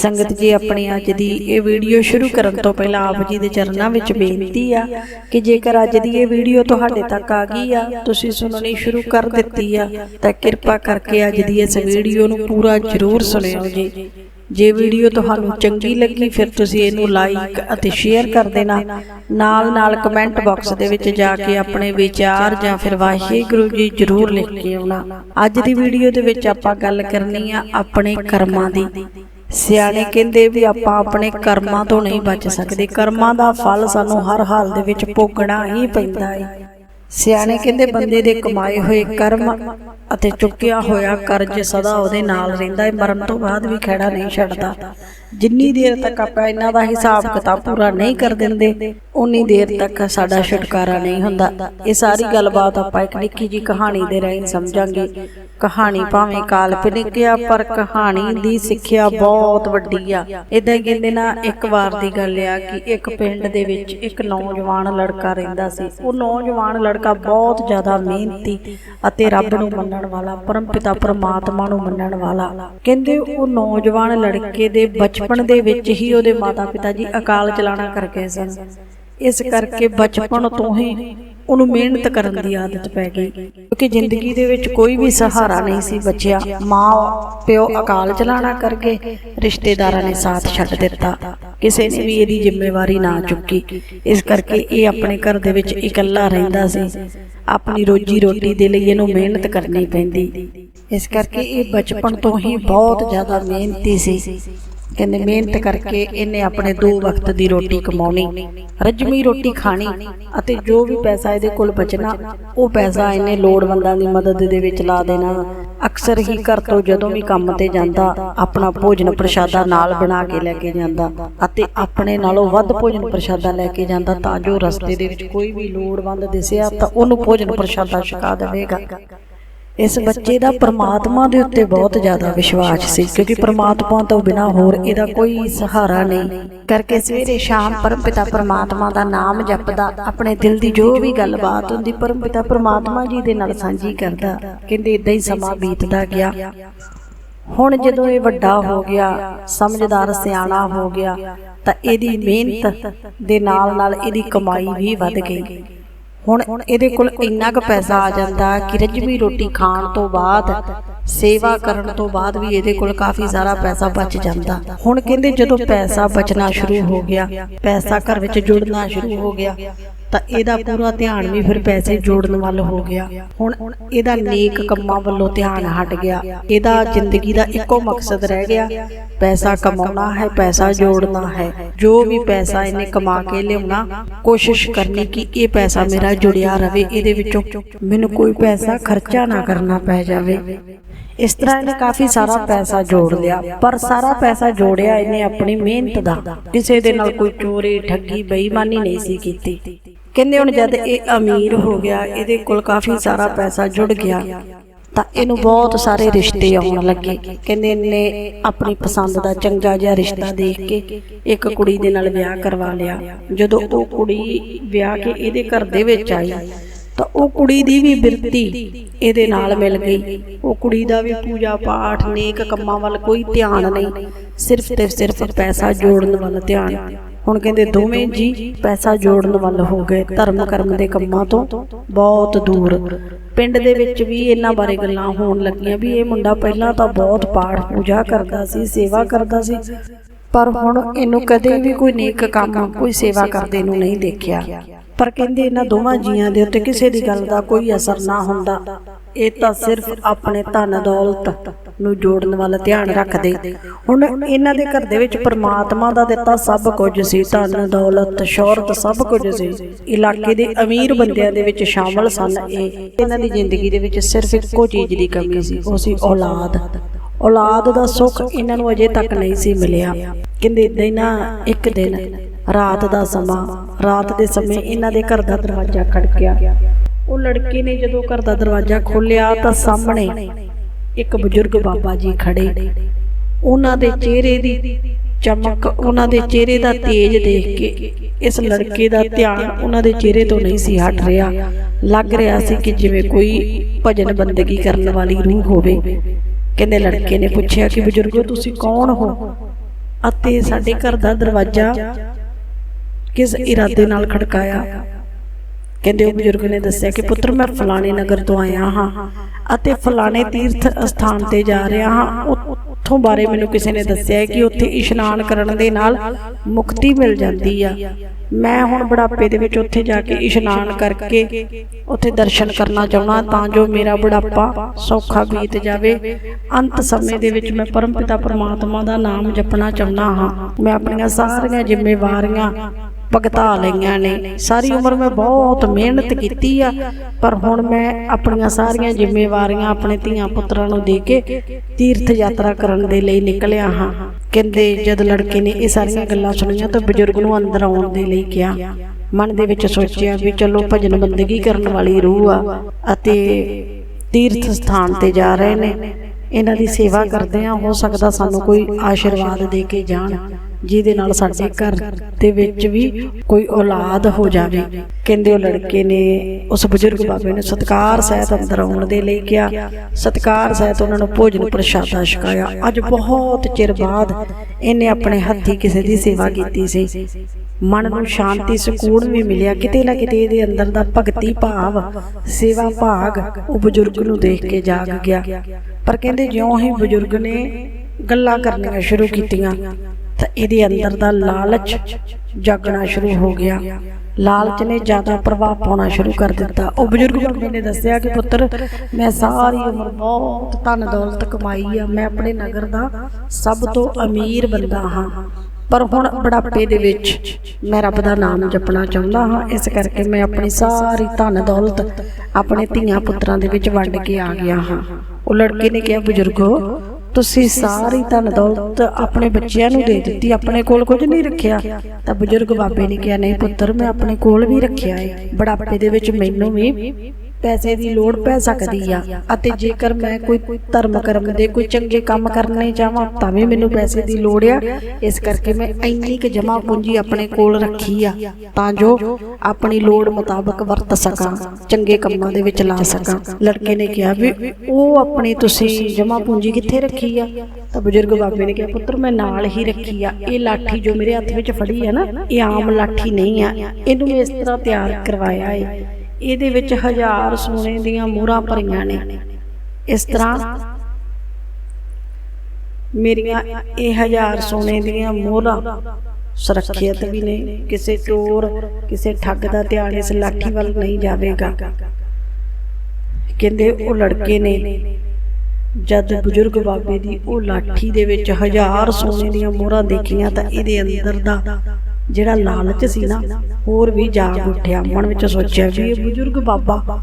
ਸੰਗਤ ਜੀ ਆਪਣੀ ਅੱਜ ਦੀ ਇਹ ਵੀਡੀਓ ਸ਼ੁਰੂ ਕਰਨ ਤੋਂ ਪਹਿਲਾਂ ਆਪ ਜੀ ਦੇ ਚਰਨਾਂ ਵਿੱਚ ਬੇਨਤੀ ਆ ਕਿ ਜੇਕਰ ਅੱਜ ਦੀ ਇਹ ਵੀਡੀਓ ਤੁਹਾਡੇ ਤੱਕ ਆ ਗਈ ਆ, ਤੁਸੀਂ ਸੁਣਨੀ ਸ਼ੁਰੂ ਕਰ ਦਿੱਤੀ ਆ, ਤਾਂ ਕਿਰਪਾ ਕਰਕੇ ਅੱਜ ਦੀ ਇਸ ਵੀਡੀਓ ਨੂੰ ਪੂਰਾ ਜ਼ਰੂਰ ਸੁਣਿਓ ਜੀ। ਜੇ ਵੀਡੀਓ ਤੁਹਾਨੂੰ ਚੰਗੀ ਲੱਗੀ, ਫਿਰ ਤੁਸੀਂ ਇਹਨੂੰ ਲਾਈਕ ਅਤੇ ਸ਼ੇਅਰ ਕਰ ਦੇਣਾ। ਨਾਲ ਨਾਲ ਕਮੈਂਟ ਬਾਕਸ ਦੇ ਵਿੱਚ ਜਾ ਕੇ ਆਪਣੇ ਵਿਚਾਰ ਜਾਂ ਫਿਰ ਵਾਹਿਗੁਰੂ ਜੀ ਜ਼ਰੂਰ ਲਿਖ ਕੇ ਆਉਣਾ। ਅੱਜ ਦੀ ਵੀਡੀਓ ਦੇ ਵਿੱਚ ਆਪਾਂ ਗੱਲ ਕਰਨੀ ਆ ਆਪਣੇ ਕਰਮਾਂ ਦੀ। ਸਿਆਣੇ ਕਹਿੰਦੇ ਵੀ ਆਪਾਂ ਆਪਣੇ ਕਰਮਾਂ ਤੋਂ ਨਹੀਂ ਬਚ ਸਕਦੇ। ਕਰਮਾਂ ਦਾ ਫਲ ਸਾਨੂੰ ਹਰ ਹਾਲ ਦੇ ਵਿੱਚ ਭੋਗਣਾ ਹੀ ਪੈਂਦਾ ਹੈ ਸਿਆਣੇ ਕਹਿੰਦੇ ਬੰਦੇ ਦੇ ਕਮਾਏ ਹੋਏ ਕਰਮ ਅਤੇ ਚੁੱਕਿਆ ਹੋਇਆ ਕਰਜ਼ ਸਦਾ ਉਹਦੇ ਨਾਲ ਰਹਿੰਦਾ ਹੈ ਮਰਨ ਤੋਂ ਬਾਅਦ ਵੀ ਖੜਾ ਨਹੀਂ ਛੱਡਦਾ। ਜਿੰਨੀ ਦੇਰ ਤੱਕ ਆਪਾਂ ਇਹਨਾਂ ਦਾ ਹਿਸਾਬ ਕਿਤਾਬ ਪੂਰਾ ਨਹੀਂ ਕਰ ਦਿੰਦੇ ਉਨੀ ਦੇਰ ਤੱਕ ਸਾਡਾ ਛੁਟਕਾਰਾ ਨਹੀਂ ਹੁੰਦਾ। ਇਹ ਸਾਰੀ ਗੱਲਬਾਤ ਆਪਾਂ ਇੱਕ ਨਿੱਕੀ ਜੀ ਕਹਾਣੀ ਦੇ ਰਾਹੀਂ ਸਮਝਾਂਗੇ। ਕਹਾਣੀ ਭਾਵੇਂ ਕਾਲਪਨਿਕ ਆ ਪਰ ਕਹਾਣੀ ਦੀ ਸਿੱਖਿਆ ਬਹੁਤ ਵੱਡੀ ਆ। ਇਦਾਂ ਕਹਿੰਦੇ ਨਾ ਇੱਕ ਵਾਰ ਦੀ ਗੱਲ ਆ ਕਿ ਇੱਕ ਪਿੰਡ ਦੇ ਵਿੱਚ ਇੱਕ ਨੌਜਵਾਨ ਲੜਕਾ ਰਹਿੰਦਾ ਸੀ। ਉਹ ਨੌਜਵਾਨ ਲੜਕਾ ਬਹੁਤ ਜ਼ਿਆਦਾ ਮਿਹਨਤੀ ਅਤੇ ਰੱਬ ਨੂੰ ਮੰਨਣ ਵਾਲਾ ਪਰਮਪਿਤਾ ਪਰਮਾਤਮਾ ਨੂੰ ਮੰਨਣ ਵਾਲਾ ਕਹਿੰਦੇ ਉਹ ਨੌਜਵਾਨ ਲੜਕੇ ਦੇ ਬਚਪਨ ਬਚਪਨ ਦੇ ਵਿੱਚ ਹੀ ਉਹਦੇ ਮਾਤਾ-ਪਿਤਾ ਜੀ ਅਕਾਲ ਚਲਾਣਾ ਕਰ ਗਏ ਸਨ। ਇਸ ਕਰਕੇ ਬਚਪਨ ਤੋਂ ਹੀ ਉਹਨੂੰ ਮਿਹਨਤ ਕਰਨ ਦੀ ਆਦਤ ਪੈ ਗਈ। ਕਿਉਂਕਿ ਜ਼ਿੰਦਗੀ ਦੇ ਵਿੱਚ ਕੋਈ ਵੀ ਸਹਾਰਾ ਨਹੀਂ ਸੀ ਬਚਿਆ। ਮਾਂ, ਪਿਓ ਅਕਾਲ ਚਲਾਣਾ ਕਰਕੇ ਰਿਸ਼ਤੇਦਾਰਾਂ ਨੇ ਸਾਥ ਛੱਡ ਦਿੱਤਾ। ਕਿਸੇ ਨੇ ਵੀ ਇਹਦੀ ਜ਼ਿੰਮੇਵਾਰੀ ਨਾ ਚੁੱਕੀ। ਇਸ ਕਰਕੇ ਇਹ ਆਪਣੇ ਘਰ ਦੇ ਵਿੱਚ ਇਕੱਲਾ ਰਹਿੰਦਾ ਸੀ। ਆਪਣੀ ਰੋਜੀ ਰੋਟੀ ਦੇ ਲਈ ਇਹਨੂੰ ਮਿਹਨਤ ਕਰਨੀ ਪੈਂਦੀ। ਇਸ ਕਰਕੇ ਇਹ ਬਚਪਨ ਤੋਂ ਹੀ ਬਹੁਤ ਜ਼ਿਆਦਾ ਮਿਹਨਤੀ ਸੀ। ਕਹਿੰਦੇ ਮਿਹਨਤ ਕਰਕੇ ਇਹਨੇ ਆਪਣੇ ਦੋ ਵਕਤ ਦੀ ਰੋਟੀ ਕਮਾਉਣੀ ਰੱਜਵੀਂ ਰੋਟੀ ਖਾਣੀ ਅਤੇ ਜੋ ਵੀ ਪੈਸਾ ਇਹਦੇ ਕੋਲ ਬਚਣਾ ਉਹ ਪੈਸਾ ਇਹਨੇ ਲੋੜਵੰਦਾਂ ਦੀ ਮਦਦ ਦੇ ਵਿੱਚ ਲਾ ਦੇਣਾ। ਅਕਸਰ ਹੀ ਘਰ ਤੋਂ ਜਦੋਂ ਵੀ ਕੰਮ ਤੇ ਜਾਂਦਾ ਆਪਣਾ ਭੋਜਨ ਪ੍ਰਸ਼ਾਦਾ ਨਾਲ ਬਣਾ ਕੇ ਲੈ ਕੇ ਜਾਂਦਾ ਅਤੇ ਆਪਣੇ ਨਾਲੋਂ ਵੱਧ ਭੋਜਨ ਪ੍ਰਸ਼ਾਦਾ ਲੈ ਕੇ ਜਾਂਦਾ ਤਾਂ ਜੋ ਰਸਤੇ ਦੇ ਵਿੱਚ ਕੋਈ ਵੀ ਲੋੜਵੰਦ ਦਿਸਿਆ ਤਾਂ ਉਹਨੂੰ ਭੋਜਨ ਪ੍ਰਸ਼ਾਦਾ ਛਕਾ ਦੇਵੇਗਾ। ਇਸ ਬੱਚੇ ਦਾ ਪ੍ਰਮਾਤਮਾ ਦੇ ਉੱਤੇ ਬਹੁਤ ਜ਼ਿਆਦਾ ਵਿਸ਼ਵਾਸ ਸੀ ਕਿਉਂਕਿ ਪ੍ਰਮਾਤਮਾ ਤੋਂ ਬਿਨਾ ਹੋਰ ਇਹਦਾ ਕੋਈ ਸਹਾਰਾ ਨਹੀਂ। ਕਰਕੇ ਸਵੇਰੇ ਸ਼ਾਮ ਪਰਮਪਿਤਾ ਪ੍ਰਮਾਤਮਾ ਦਾ ਨਾਮ ਜਪਦਾ ਆਪਣੇ ਦਿਲ ਦੀ ਜੋ ਵੀ ਗੱਲਬਾਤ ਹੁੰਦੀ ਪਰਮਪਿਤਾ ਪ੍ਰਮਾਤਮਾ ਜੀ ਦੇ ਨਾਲ ਸਾਂਝੀ ਕਰਦਾ। ਕਹਿੰਦੇ ਇਦਾਂ ਹੀ ਸਮਾਂ ਬੀਤਦਾ ਗਿਆ। ਹੁਣ ਜਦੋਂ ਇਹ ਵੱਡਾ ਹੋ ਗਿਆ ਸਮਝਦਾਰ ਸਿਆਣਾ ਹੋ ਗਿਆ ਤਾਂ ਇਹਦੀ ਮਿਹਨਤ ਦੇ ਨਾਲ ਨਾਲ ਇਹਦੀ ਕਮਾਈ ਵੀ ਵੱਧ ਗਈ। ਹੁਣ ਇਹਦੇ ਕੋਲ ਇੰਨਾ ਕੁ ਪੈਸਾ ਆ ਜਾਂਦਾ ਕਿ ਰੱਜਵੀਂ ਰੋਟੀ ਖਾਣ ਤੋਂ ਬਾਅਦ ਸੇਵਾ ਕਰਨ ਤੋਂ ਬਾਅਦ ਵੀ ਇਹਦੇ ਕੋਲ ਕਾਫੀ ਸਾਰਾ ਪੈਸਾ ਬਚ ਜਾਂਦਾ। ਹੁਣ ਕਹਿੰਦੇ ਜਦੋਂ ਪੈਸਾ ਬਚਣਾ ਸ਼ੁਰੂ ਹੋ ਗਿਆ ਪੈਸਾ ਘਰ ਵਿੱਚ ਜੁੜਨਾ ਸ਼ੁਰੂ ਹੋ ਗਿਆ ਤਾਂ ਇਹਦਾ ਪੂਰਾ ਧਿਆਨ ਵੀ ਫਿਰ ਪੈਸੇ ਜੋੜਨ ਵੱਲ ਹੋ ਗਿਆ। ਹੁਣ ਇਹਦਾ ਨੇਕ ਕੰਮਾਂ ਵੱਲੋਂ ਧਿਆਨ ਹਟ ਗਿਆ। ਇਹਦਾ ਜ਼ਿੰਦਗੀ ਦਾ ਇੱਕੋ ਮਕਸਦ ਰਹਿ ਗਿਆ। ਪੈਸਾ ਕਮਾਉਣਾ ਹੈ ਪੈਸਾ ਜੋੜਨਾ ਹੈ। ਜੋ ਵੀ ਪੈਸਾ ਇਹਨੇ ਕਮਾ ਕੇ ਲਿਆਉਣਾ ਕੋਸ਼ਿਸ਼ ਕਰਨੀ ਕਿ ਇਹ ਪੈਸਾ ਮੇਰਾ ਜੁੜਿਆ ਰਵੇ ਇਹਦੇ ਵਿੱਚੋਂ ਮੈਨੂੰ ਕੋਈ ਪੈਸਾ ਖਰਚਾ ਨਾ ਕਰਨਾ ਪੈ ਜਾਵੇ। ਇਸ ਤਰ੍ਹਾਂ ਇਹਨੇ ਕਾਫੀ ਸਾਰਾ ਪੈਸਾ ਜੋੜ ਲਿਆ ਪਰ ਸਾਰਾ ਪੈਸਾ ਜੋੜਿਆ ਇਹਨੇ ਆਪਣੀ ਮਿਹਨਤ ਦਾ ਕਿਸੇ ਦੇ ਨਾਲ ਕੋਈ ਚੋਰੀ ਠੱਗੀ ਬੇਈਮਾਨੀ ਨਹੀਂ ਸੀ ਕੀਤੀ ਕਹਿੰਦੇ ਹੁਣ ਜਦ ਇਹ ਅਮੀਰ ਹੋ ਗਿਆ ਇਹਦੇ ਕੋਲ ਕਾਫੀ ਸਾਰਾ ਪੈਸਾ ਜੁੜ ਗਿਆ। ਤਾਂ ਇਹਨੂੰ ਬਹੁਤ ਸਾਰੇ ਰਿਸ਼ਤੇ ਆਉਣ ਲੱਗੇ। ਕਹਿੰਦੇ ਇਹਨੇ ਆਪਣੀ ਪਸੰਦ ਦਾ ਚੰਗਾ ਜਿਹਾ ਰਿਸ਼ਤਾ ਦੇਖ ਕੇ ਇੱਕ ਕੁੜੀ ਦੇ ਨਾਲ ਵਿਆਹ ਕਰਵਾ ਲਿਆ। ਜਦੋਂ ਉਹ ਕੁੜੀ ਵਿਆਹ ਕੇ ਇਹਦੇ ਘਰ ਦੇ ਵਿੱਚ ਆਈ ਤਾਂ ਉਹ ਕੁੜੀ ਦੀ ਵੀ ਬਿਰਤੀ ਇਹਦੇ ਨਾਲ ਮਿਲ ਗਈ। ਉਹ ਕੁੜੀ ਦਾ ਵੀ ਪੂਜਾ ਪਾਠ ਨੇਕ ਕੰਮਾਂ ਵੱਲ ਕੋਈ ਧਿਆਨ ਨਹੀਂ। ਸਿਰਫ ਤੇ ਸਿਰਫ ਪੈਸਾ ਜੋੜਨ ਵੱਲ ਧਿਆਨ। ਹੁਣ ਕਹਿੰਦੇ ਦੋਵੇਂ ਜੀ ਪੈਸਾ ਜੋੜਨ ਵੱਲ ਹੋ ਗਏ, ਧਰਮ ਕਰਮ ਦੇ ਕੰਮਾਂ ਤੋਂ ਬਹੁਤ ਦੂਰ। ਪਿੰਡ ਦੇ ਵਿੱਚ ਵੀ ਇਹਨਾਂ ਬਾਰੇ ਗੱਲਾਂ ਹੋਣ ਲੱਗੀਆਂ ਵੀ ਇਹ ਮੁੰਡਾ ਪਹਿਲਾਂ ਤਾਂ ਬਹੁਤ ਪਾਠ ਪੂਜਾ ਕਰਦਾ ਸੀ, ਸੇਵਾ ਕਰਦਾ ਸੀ, ਪਰ ਹੁਣ ਇਹਨੂੰ ਕਦੇ ਵੀ ਕੋਈ ਨੇਕ ਕੰਮ, ਕੋਈ ਸੇਵਾ ਕਰਦੇ ਨੂੰ ਨਹੀਂ ਦੇਖਿਆ। ਪਰ ਕਹਿੰਦੇ ਇਹਨਾਂ ਦੋਵਾਂ ਜੀਆਂ ਦੇ ਉੱਤੇ ਕਿਸੇ ਦੀ ਗੱਲ ਦਾ ਕੋਈ ਅਸਰ ਨਾ ਹੁੰਦਾ। ਇਹ ਤਾਂ ਸਿਰਫ ਆਪਣੇ ਧਨ ਦੌਲਤ ਨੂੰ ਜੋੜਨ ਵੱਲ ਧਿਆਨ ਰੱਖਦੇ। ਹੁਣ ਇਹਨਾਂ ਦੇ ਘਰ ਦੇ ਵਿੱਚ ਪ੍ਰਮਾਤਮਾ ਦਾ ਦਿੱਤਾ ਸਭ ਕੁਝ ਸੀ, ਧਨ, ਦੌਲਤ, ਸ਼ੌਹਰਤ ਸਭ ਕੁਝ ਸੀ। ਇਲਾਕੇ ਦੇ ਅਮੀਰ ਬੰਦਿਆਂ ਦੇ ਵਿੱਚ ਸ਼ਾਮਲ ਸਨ ਇਹ। ਇਹਨਾਂ ਦੀ ਜ਼ਿੰਦਗੀ ਦੇ ਵਿੱਚ ਸਿਰਫ ਇੱਕੋ ਚੀਜ਼ ਦੀ ਕਮੀ ਸੀ, ਉਹ ਸੀ ਔਲਾਦ। ਔਲਾਦ ਦਾ ਸੁੱਖ ਇਹਨਾਂ ਨੂੰ ਅਜੇ ਤੱਕ ਨਹੀਂ ਸੀ ਮਿਲਿਆ। ਕਹਿੰਦੇ ਇਦਾਂ ਹੀ ਨਾ ਇੱਕ ਦਿਨ ਰਾਤ ਦਾ ਸਮਾਂ, ਰਾਤ ਦੇ ਸਮੇਂ ਇਹਨਾਂ ਦੇ ਘਰ ਦਾ ਦਰਵਾਜ਼ਾ ਖੜਕਿਆ। ਉਹ ਲੜਕੇ ਨੇ ਜਦੋਂ ਘਰ ਦਾ ਦਰਵਾਜ਼ਾ ਖੋਲ੍ਹਿਆ ਤਾਂ ਸਾਹਮਣੇ ਇੱਕ ਬਜ਼ੁਰਗ ਬਾਬਾ ਜੀ ਖੜੇ। ਉਹਨਾਂ ਦੇ ਚਿਹਰੇ ਦੀ ਚਮਕ, ਉਹਨਾਂ ਦੇ ਚਿਹਰੇ ਦਾ ਤੇਜ ਦੇਖ ਕੇ ਇਸ ਲੜਕੇ ਦਾ ਧਿਆਨ ਉਹਨਾਂ ਦੇ ਚਿਹਰੇ ਤੋਂ ਨਹੀਂ ਸੀ ਹਟ ਰਿਹਾ। ਲੱਗ ਰਿਹਾ ਸੀ ਕਿ ਜਿਵੇਂ ਕੋਈ ਭਜਨ ਬੰਦਗੀ ਕਰਨ ਵਾਲੀ ਰੂਹ ਹੋਵੇ। ਕਹਿੰਦੇ ਲੜਕੇ ਨੇ ਪੁੱਛਿਆ ਕਿ ਬਜ਼ੁਰਗੋ, ਤੁਸੀਂ ਕੌਣ ਹੋ? ਅਤੇ ਸਾਡੇ ਘਰ ਦਾ ਦਰਵਾਜ਼ਾ ਕਿਸ ਇਰਾਦੇ ਨਾਲ ਖੜਕਾਇਆ। ਕਹਿੰਦੇ ਉਹ ਬਜ਼ੁਰਗ ਨੇ ਦੱਸਿਆ ਕਿ ਪੁੱਤਰ ਮੈਂ ਫਲਾਣੇ ਨਗਰ ਤੋਂ ਆਇਆ ਹਾਂ ਅਤੇ ਫਲਾਣੇ ਤੀਰਥ ਸਥਾਨ ਤੇ ਜਾ ਰਿਹਾ ਹਾਂ। ਉੱਥੋਂ ਬਾਰੇ ਮੈਨੂੰ ਕਿਸੇ ਨੇ ਦੱਸਿਆ ਕਿ ਉੱਥੇ ਇਸ਼ਨਾਨ ਕਰਨ ਦੇ ਨਾਲ ਮੁਕਤੀ ਮਿਲ ਜਾਂਦੀ ਆ। ਮੈਂ ਹੁਣ ਬੁਢਾਪੇ ਦੇ ਵਿੱਚ ਉੱਥੇ ਜਾ ਕੇ ਇਸ਼ਨਾਨ ਕਰਕੇ ਉੱਥੇ ਦਰਸ਼ਨ ਕਰਨਾ ਚਾਹੁੰਦਾ ਤਾਂ ਜੋ ਮੇਰਾ ਬੁਢਾਪਾ ਸੌਖਾ ਬੀਤ ਜਾਵੇ। ਅੰਤ ਸਮੇਂ ਦੇ ਵਿੱਚ ਮੈਂ ਪਰਮਪਿਤਾ ਪਰਮਾਤਮਾ ਦਾ ਨਾਮ ਜਪਣਾ ਚਾਹੁੰਦਾ ਹਾਂ। ਮੈਂ ਆਪਣੀਆਂ ਸਾਰੀਆਂ ਜ਼ਿੰਮੇਵਾਰੀਆਂ ਭੁਗਤਾ ਲਈਆਂ ਨੇ। ਸਾਰੀ ਉਮਰ ਮੈਂ ਬਹੁਤ ਮਿਹਨਤ ਕੀਤੀ ਆ। ਪਰ ਹੁਣ ਮੈਂ ਆਪਣੀਆਂ ਸਾਰੀਆਂ ਜ਼ਿੰਮੇਵਾਰੀਆਂ ਆਪਣੇ ਧੀਆਂ ਪੁੱਤਰਾਂ ਨੂੰ ਦੇ ਕੇ ਤੀਰਥ ਯਾਤਰਾ ਕਰਨ ਦੇ ਲਈ ਨਿਕਲਿਆ ਹਾਂ। ਕਹਿੰਦੇ ਜਦ ਲੜਕੇ ਨੇ ਇਹ ਸਾਰੀਆਂ ਗੱਲਾਂ ਸੁਣੀਆਂ ਤਾਂ ਬਜ਼ੁਰਗ ਨੂੰ ਅੰਦਰ ਆਉਣ ਦੇ ਲਈ ਕਿਹਾ। ਮਨ ਦੇ ਵਿੱਚ ਸੋਚਿਆ ਵੀ ਚਲੋ ਭਜਨ ਬੰਦਗੀ ਕਰਨ ਵਾਲੀ ਰੂਹ ਆ ਅਤੇ ਤੀਰਥ ਸਥਾਨ ਤੇ ਜਾ ਰਹੇ ਨੇ। ਇਹਨਾਂ ਦੀ ਸੇਵਾ ਕਰਦੇ ਆ। ਹੋ ਸਕਦਾ ਸਾਨੂੰ ਕੋਈ ਆਸ਼ੀਰਵਾਦ ਦੇ ਕੇ ਜਾਣ। ਜਿਹਦੇ ਨਾਲ ਸਾਡੇ ਘਰ ਦੇ ਵਿੱਚ ਵੀ ਕੋਈ ਔਲਾਦ ਹੋ ਜਾਵੇ। ਕਹਿੰਦੇ ਉਹ ਲੜਕੇ ਨੇ, ਉਸ ਬਜ਼ੁਰਗ ਬਾਬੇ ਨੇ ਸਤਕਾਰ ਸਹਿਤ ਅੰਦਰ ਆਉਣ ਦੇ ਲਈ ਕਿਹਾ। ਸਤਕਾਰ ਸਹਿਤ ਉਹਨਾਂ ਨੂੰ ਭੋਜਨ ਪ੍ਰਸ਼ਾਦਾ ਛਕਾਇਆ। ਅੱਜ ਬਹੁਤ ਚਿਰ ਬਾਅਦ ਇਹਨੇ ਆਪਣੇ ਹੱਥੀ ਕਿਸੇ ਦੀ ਸੇਵਾ ਕੀਤੀ ਸੀ। ਮਨ ਨੂੰ ਸ਼ਾਂਤੀ, ਸਕੂਨ ਵੀ ਮਿਲਿਆ। ਕਿਤੇ ਨਾ ਕਿਤੇ ਇਹਦੇ ਅੰਦਰ ਦਾ ਭਗਤੀ ਭਾਵ, ਸੇਵਾ ਭਾਗ ਉਹ ਬਜ਼ੁਰਗ ਨੂੰ ਦੇਖ ਕੇ ਜਾਗ ਗਿਆ। ਪਰ ਕਹਿੰਦੇ ਜਿਉਂ ਹੀ ਬਜ਼ੁਰਗ ਨੇ ਗੱਲਾਂ ਕਰਨੀਆਂ ਸ਼ੁਰੂ ਕੀਤੀਆਂ ਤਾਂ ਇਹਦੇ ਅੰਦਰ ਦਾ ਲਾਲਚ ਜਾਗਣਾ ਸ਼ੁਰੂ ਹੋ ਗਿਆ। ਲਾਲਚ ਨੇ ਜ਼ਿਆਦਾ ਪ੍ਰਭਾਵ ਪਾਉਣਾ ਸ਼ੁਰੂ ਕਰ ਦਿੱਤਾ। ਉਹ ਬਜ਼ੁਰਗ ਬਾਬੇ ਨੇ ਦੱਸਿਆ ਕਿ, ਪੁੱਤਰ, ਮੈਂ ਸਾਰੀ ਉਮਰ ਬਹੁਤ ਧਨ ਦੌਲਤ ਕਮਾਈ ਆ। ਮੈਂ ਆਪਣੇ ਨਗਰ ਦਾ ਸਭ ਤੋਂ ਅਮੀਰ ਬੰਦਾ ਹਾਂ। ਪਰ ਹੁਣ ਬੁਢਾਪੇ ਦੇ ਵਿੱਚ ਮੈਂ ਰੱਬ ਦਾ ਨਾਮ ਜਪਣਾ ਚਾਹੁੰਦਾ ਹਾਂ। ਇਸ ਕਰਕੇ ਮੈਂ ਆਪਣੀ ਸਾਰੀ ਧਨ ਦੌਲਤ ਆਪਣੇ ਧੀਆਂ ਪੁੱਤਰਾਂ ਦੇ ਵਿੱਚ ਵੰਡ ਕੇ ਆ ਗਿਆ ਹਾਂ। ਉਹ ਲੜਕੇ ਨੇ ਕਿਹਾ, ਬਜ਼ੁਰਗੋ ਤੁਸੀਂ ਸਾਰੀ ਧਨ ਦੌਲਤ ਆਪਣੇ ਬੱਚਿਆਂ ਨੂੰ ਦੇ ਦਿੱਤੀ, ਆਪਣੇ ਕੋਲ ਕੁਝ ਨਹੀਂ ਰੱਖਿਆ। ਤਾਂ ਬਜ਼ੁਰਗ ਬਾਬੇ ਨੇ ਕਿਹਾ, ਨਹੀਂ ਪੁੱਤਰ, ਮੈਂ ਆਪਣੇ ਕੋਲ ਵੀ ਰੱਖਿਆ ਹੈ ਬੁਢਾਪੇ ਦੇ ਵਿੱਚ ਮੈਨੂੰ ਵੀ ਪੈਸੇ ਦੀ ਲੋੜ ਪੈ ਸਕਦੀ ਆ। ਅਤੇ ਜੇਕਰ ਮੈਂ ਕੋਈ ਧਰਮ ਕਰਮ ਦੇ ਕੋਈ ਚੰਗੇ ਕੰਮ ਕਰਨੇ ਚਾਹਾਂ ਤਾਂ ਵੀ ਮੈਨੂੰ ਪੈਸੇ ਦੀ ਲੋੜ ਆ। ਇਸ ਕਰਕੇ ਮੈਂ ਇੰਨੀ ਕੁ ਜਮਾ ਪੂੰਜੀ ਆਪਣੇ ਕੋਲ ਰੱਖੀ ਆ, ਤਾਂ ਜੋ ਆਪਣੀ ਲੋੜ ਮੁਤਾਬਕ ਵਰਤ ਸਕਾਂ, ਚੰਗੇ ਕੰਮਾਂ ਦੇ ਵਿੱਚ ਲਾ ਸਕਾਂ। ਲੜਕੇ ਨੇ ਕਿਹਾ ਵੀ ਉਹ ਆਪਣੀ ਤੁਸੀਂ ਜਮਾ ਪੂੰਜੀ ਕਿੱਥੇ ਰੱਖੀ ਆ? ਤਾਂ ਬਜ਼ੁਰਗ ਬਾਬੇ ਨੇ ਕਿਹਾ, ਪੁੱਤਰ, ਮੈਂ ਨਾਲ ਹੀ ਰੱਖੀ ਆ। ਇਹ ਲਾਠੀ ਜੋ ਮੇਰੇ ਹੱਥ ਵਿੱਚ ਫੜੀ ਆ ਨਾ, ਇਹ ਆਮ ਲਾਠੀ ਨਹੀਂ ਆ। ਇਹਨੂੰ ਮੈਂ ਇਸ ਤਰ੍ਹਾਂ ਤਿਆਰ ਕਰਵਾਇਆ ਏ। ਇਹਦੇ ਵਿੱਚ ਹਜ਼ਾਰ ਸੋਨੇ ਦੀਆਂ ਮੋਹਰਾਂ ਭਰੀਆਂ ਨੇ। ਇਸ ਤਰ੍ਹਾਂ ਮੇਰੀਆਂ ਇਹ ਹਜ਼ਾਰ ਸੋਨੇ ਦੀਆਂ ਮੋਹਰਾਂ ਸੁਰੱਖਿਅਤ ਵੀ ਨੇ। ਕਿਸੇ ਚੋਰ, ਕਿਸੇ ਠੱਗ ਦਾ ਧਿਆਨ ਇਸ ਲਾਠੀ ਵੱਲ ਨਹੀਂ ਜਾਵੇਗਾ। ਕਹਿੰਦੇ ਉਹ ਲੜਕੇ ਨੇ, ਜਦ ਬਜ਼ੁਰਗ ਬਾਬੇ ਦੀ ਉਹ ਲਾਠੀ ਦੇ ਵਿੱਚ ਹਜ਼ਾਰ ਸੋਨੇ ਦੀਆਂ ਮੋਹਰਾਂ ਦੇਖੀਆਂ ਤਾਂ ਇਹਦੇ ਅੰਦਰ ਦਾ ਜਿਹੜਾ ਲਾਲਚ ਸੀ ਨਾ, ਹੋਰ ਵੀ ਜਾਗ ਉੱਠਿਆ। ਮਨ ਵਿੱਚ ਸੋਚਿਆ ਵੀ ਇਹ ਬਜ਼ੁਰਗ ਬਾਬਾ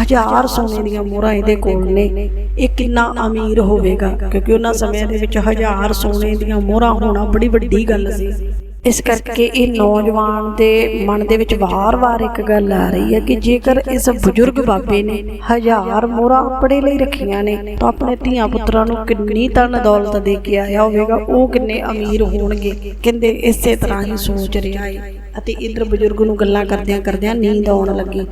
ਹਜ਼ਾਰ ਸੋਨੇ ਦੀਆਂ ਮੋਹਰਾਂ ਇਹਦੇ ਕੋਲ ਨੇ। ਇਹ ਕਿੰਨਾ ਅਮੀਰ ਹੋਵੇਗਾ, ਕਿਉਂਕਿ ਉਹਨਾਂ ਸਮਿਆਂ ਦੇ ਵਿੱਚ ਹਜ਼ਾਰ ਸੋਨੇ ਦੀਆਂ ਮੋਹਰਾਂ ਹੋਣਾ ਬੜੀ ਵੱਡੀ ਗੱਲ ਸੀ। ਇਸ ਕਰਕੇ ਇਹ ਨੌਜਵਾਨ ਦੇ ਮਨ ਦੇ ਵਿੱਚ ਵਾਰ-ਵਾਰ ਇੱਕ ਗੱਲ ਆ ਰਹੀ ਹੈ ਕਿ ਜੇਕਰ ਇਸ ਬਜ਼ੁਰਗ ਬਾਬੇ ਨੇ ਹਜ਼ਾਰ ਮੋਹਰਾਂ ਆਪਣੇ ਲਈ ਰੱਖੀਆਂ ਨੇ ਤਾਂ ਆਪਣੇ ਧੀਆਂ ਪੁੱਤਰਾਂ ਨੂੰ ਕਿੰਨੀ ਧਨ ਦੌਲਤ ਦੇ ਕੇ ਆਇਆ ਹੋਵੇਗਾ ਉਹ ਕਿੰਨੇ ਅਮੀਰ ਹੋਣਗੇ। ਕਹਿੰਦੇ ਇਸੇ ਤਰ੍ਹਾਂ ਹੀ ਸੋਚ ਰਿਹਾ ਹੈ ਅਤੇ ਇਧਰ ਬਜ਼ੁਰਗ ਨੂੰ ਗੱਲਾਂ ਕਰਦਿਆਂ ਕਰਦਿਆਂ ਨੀਂਦ ਆਉਣ ਲੱਗੀ।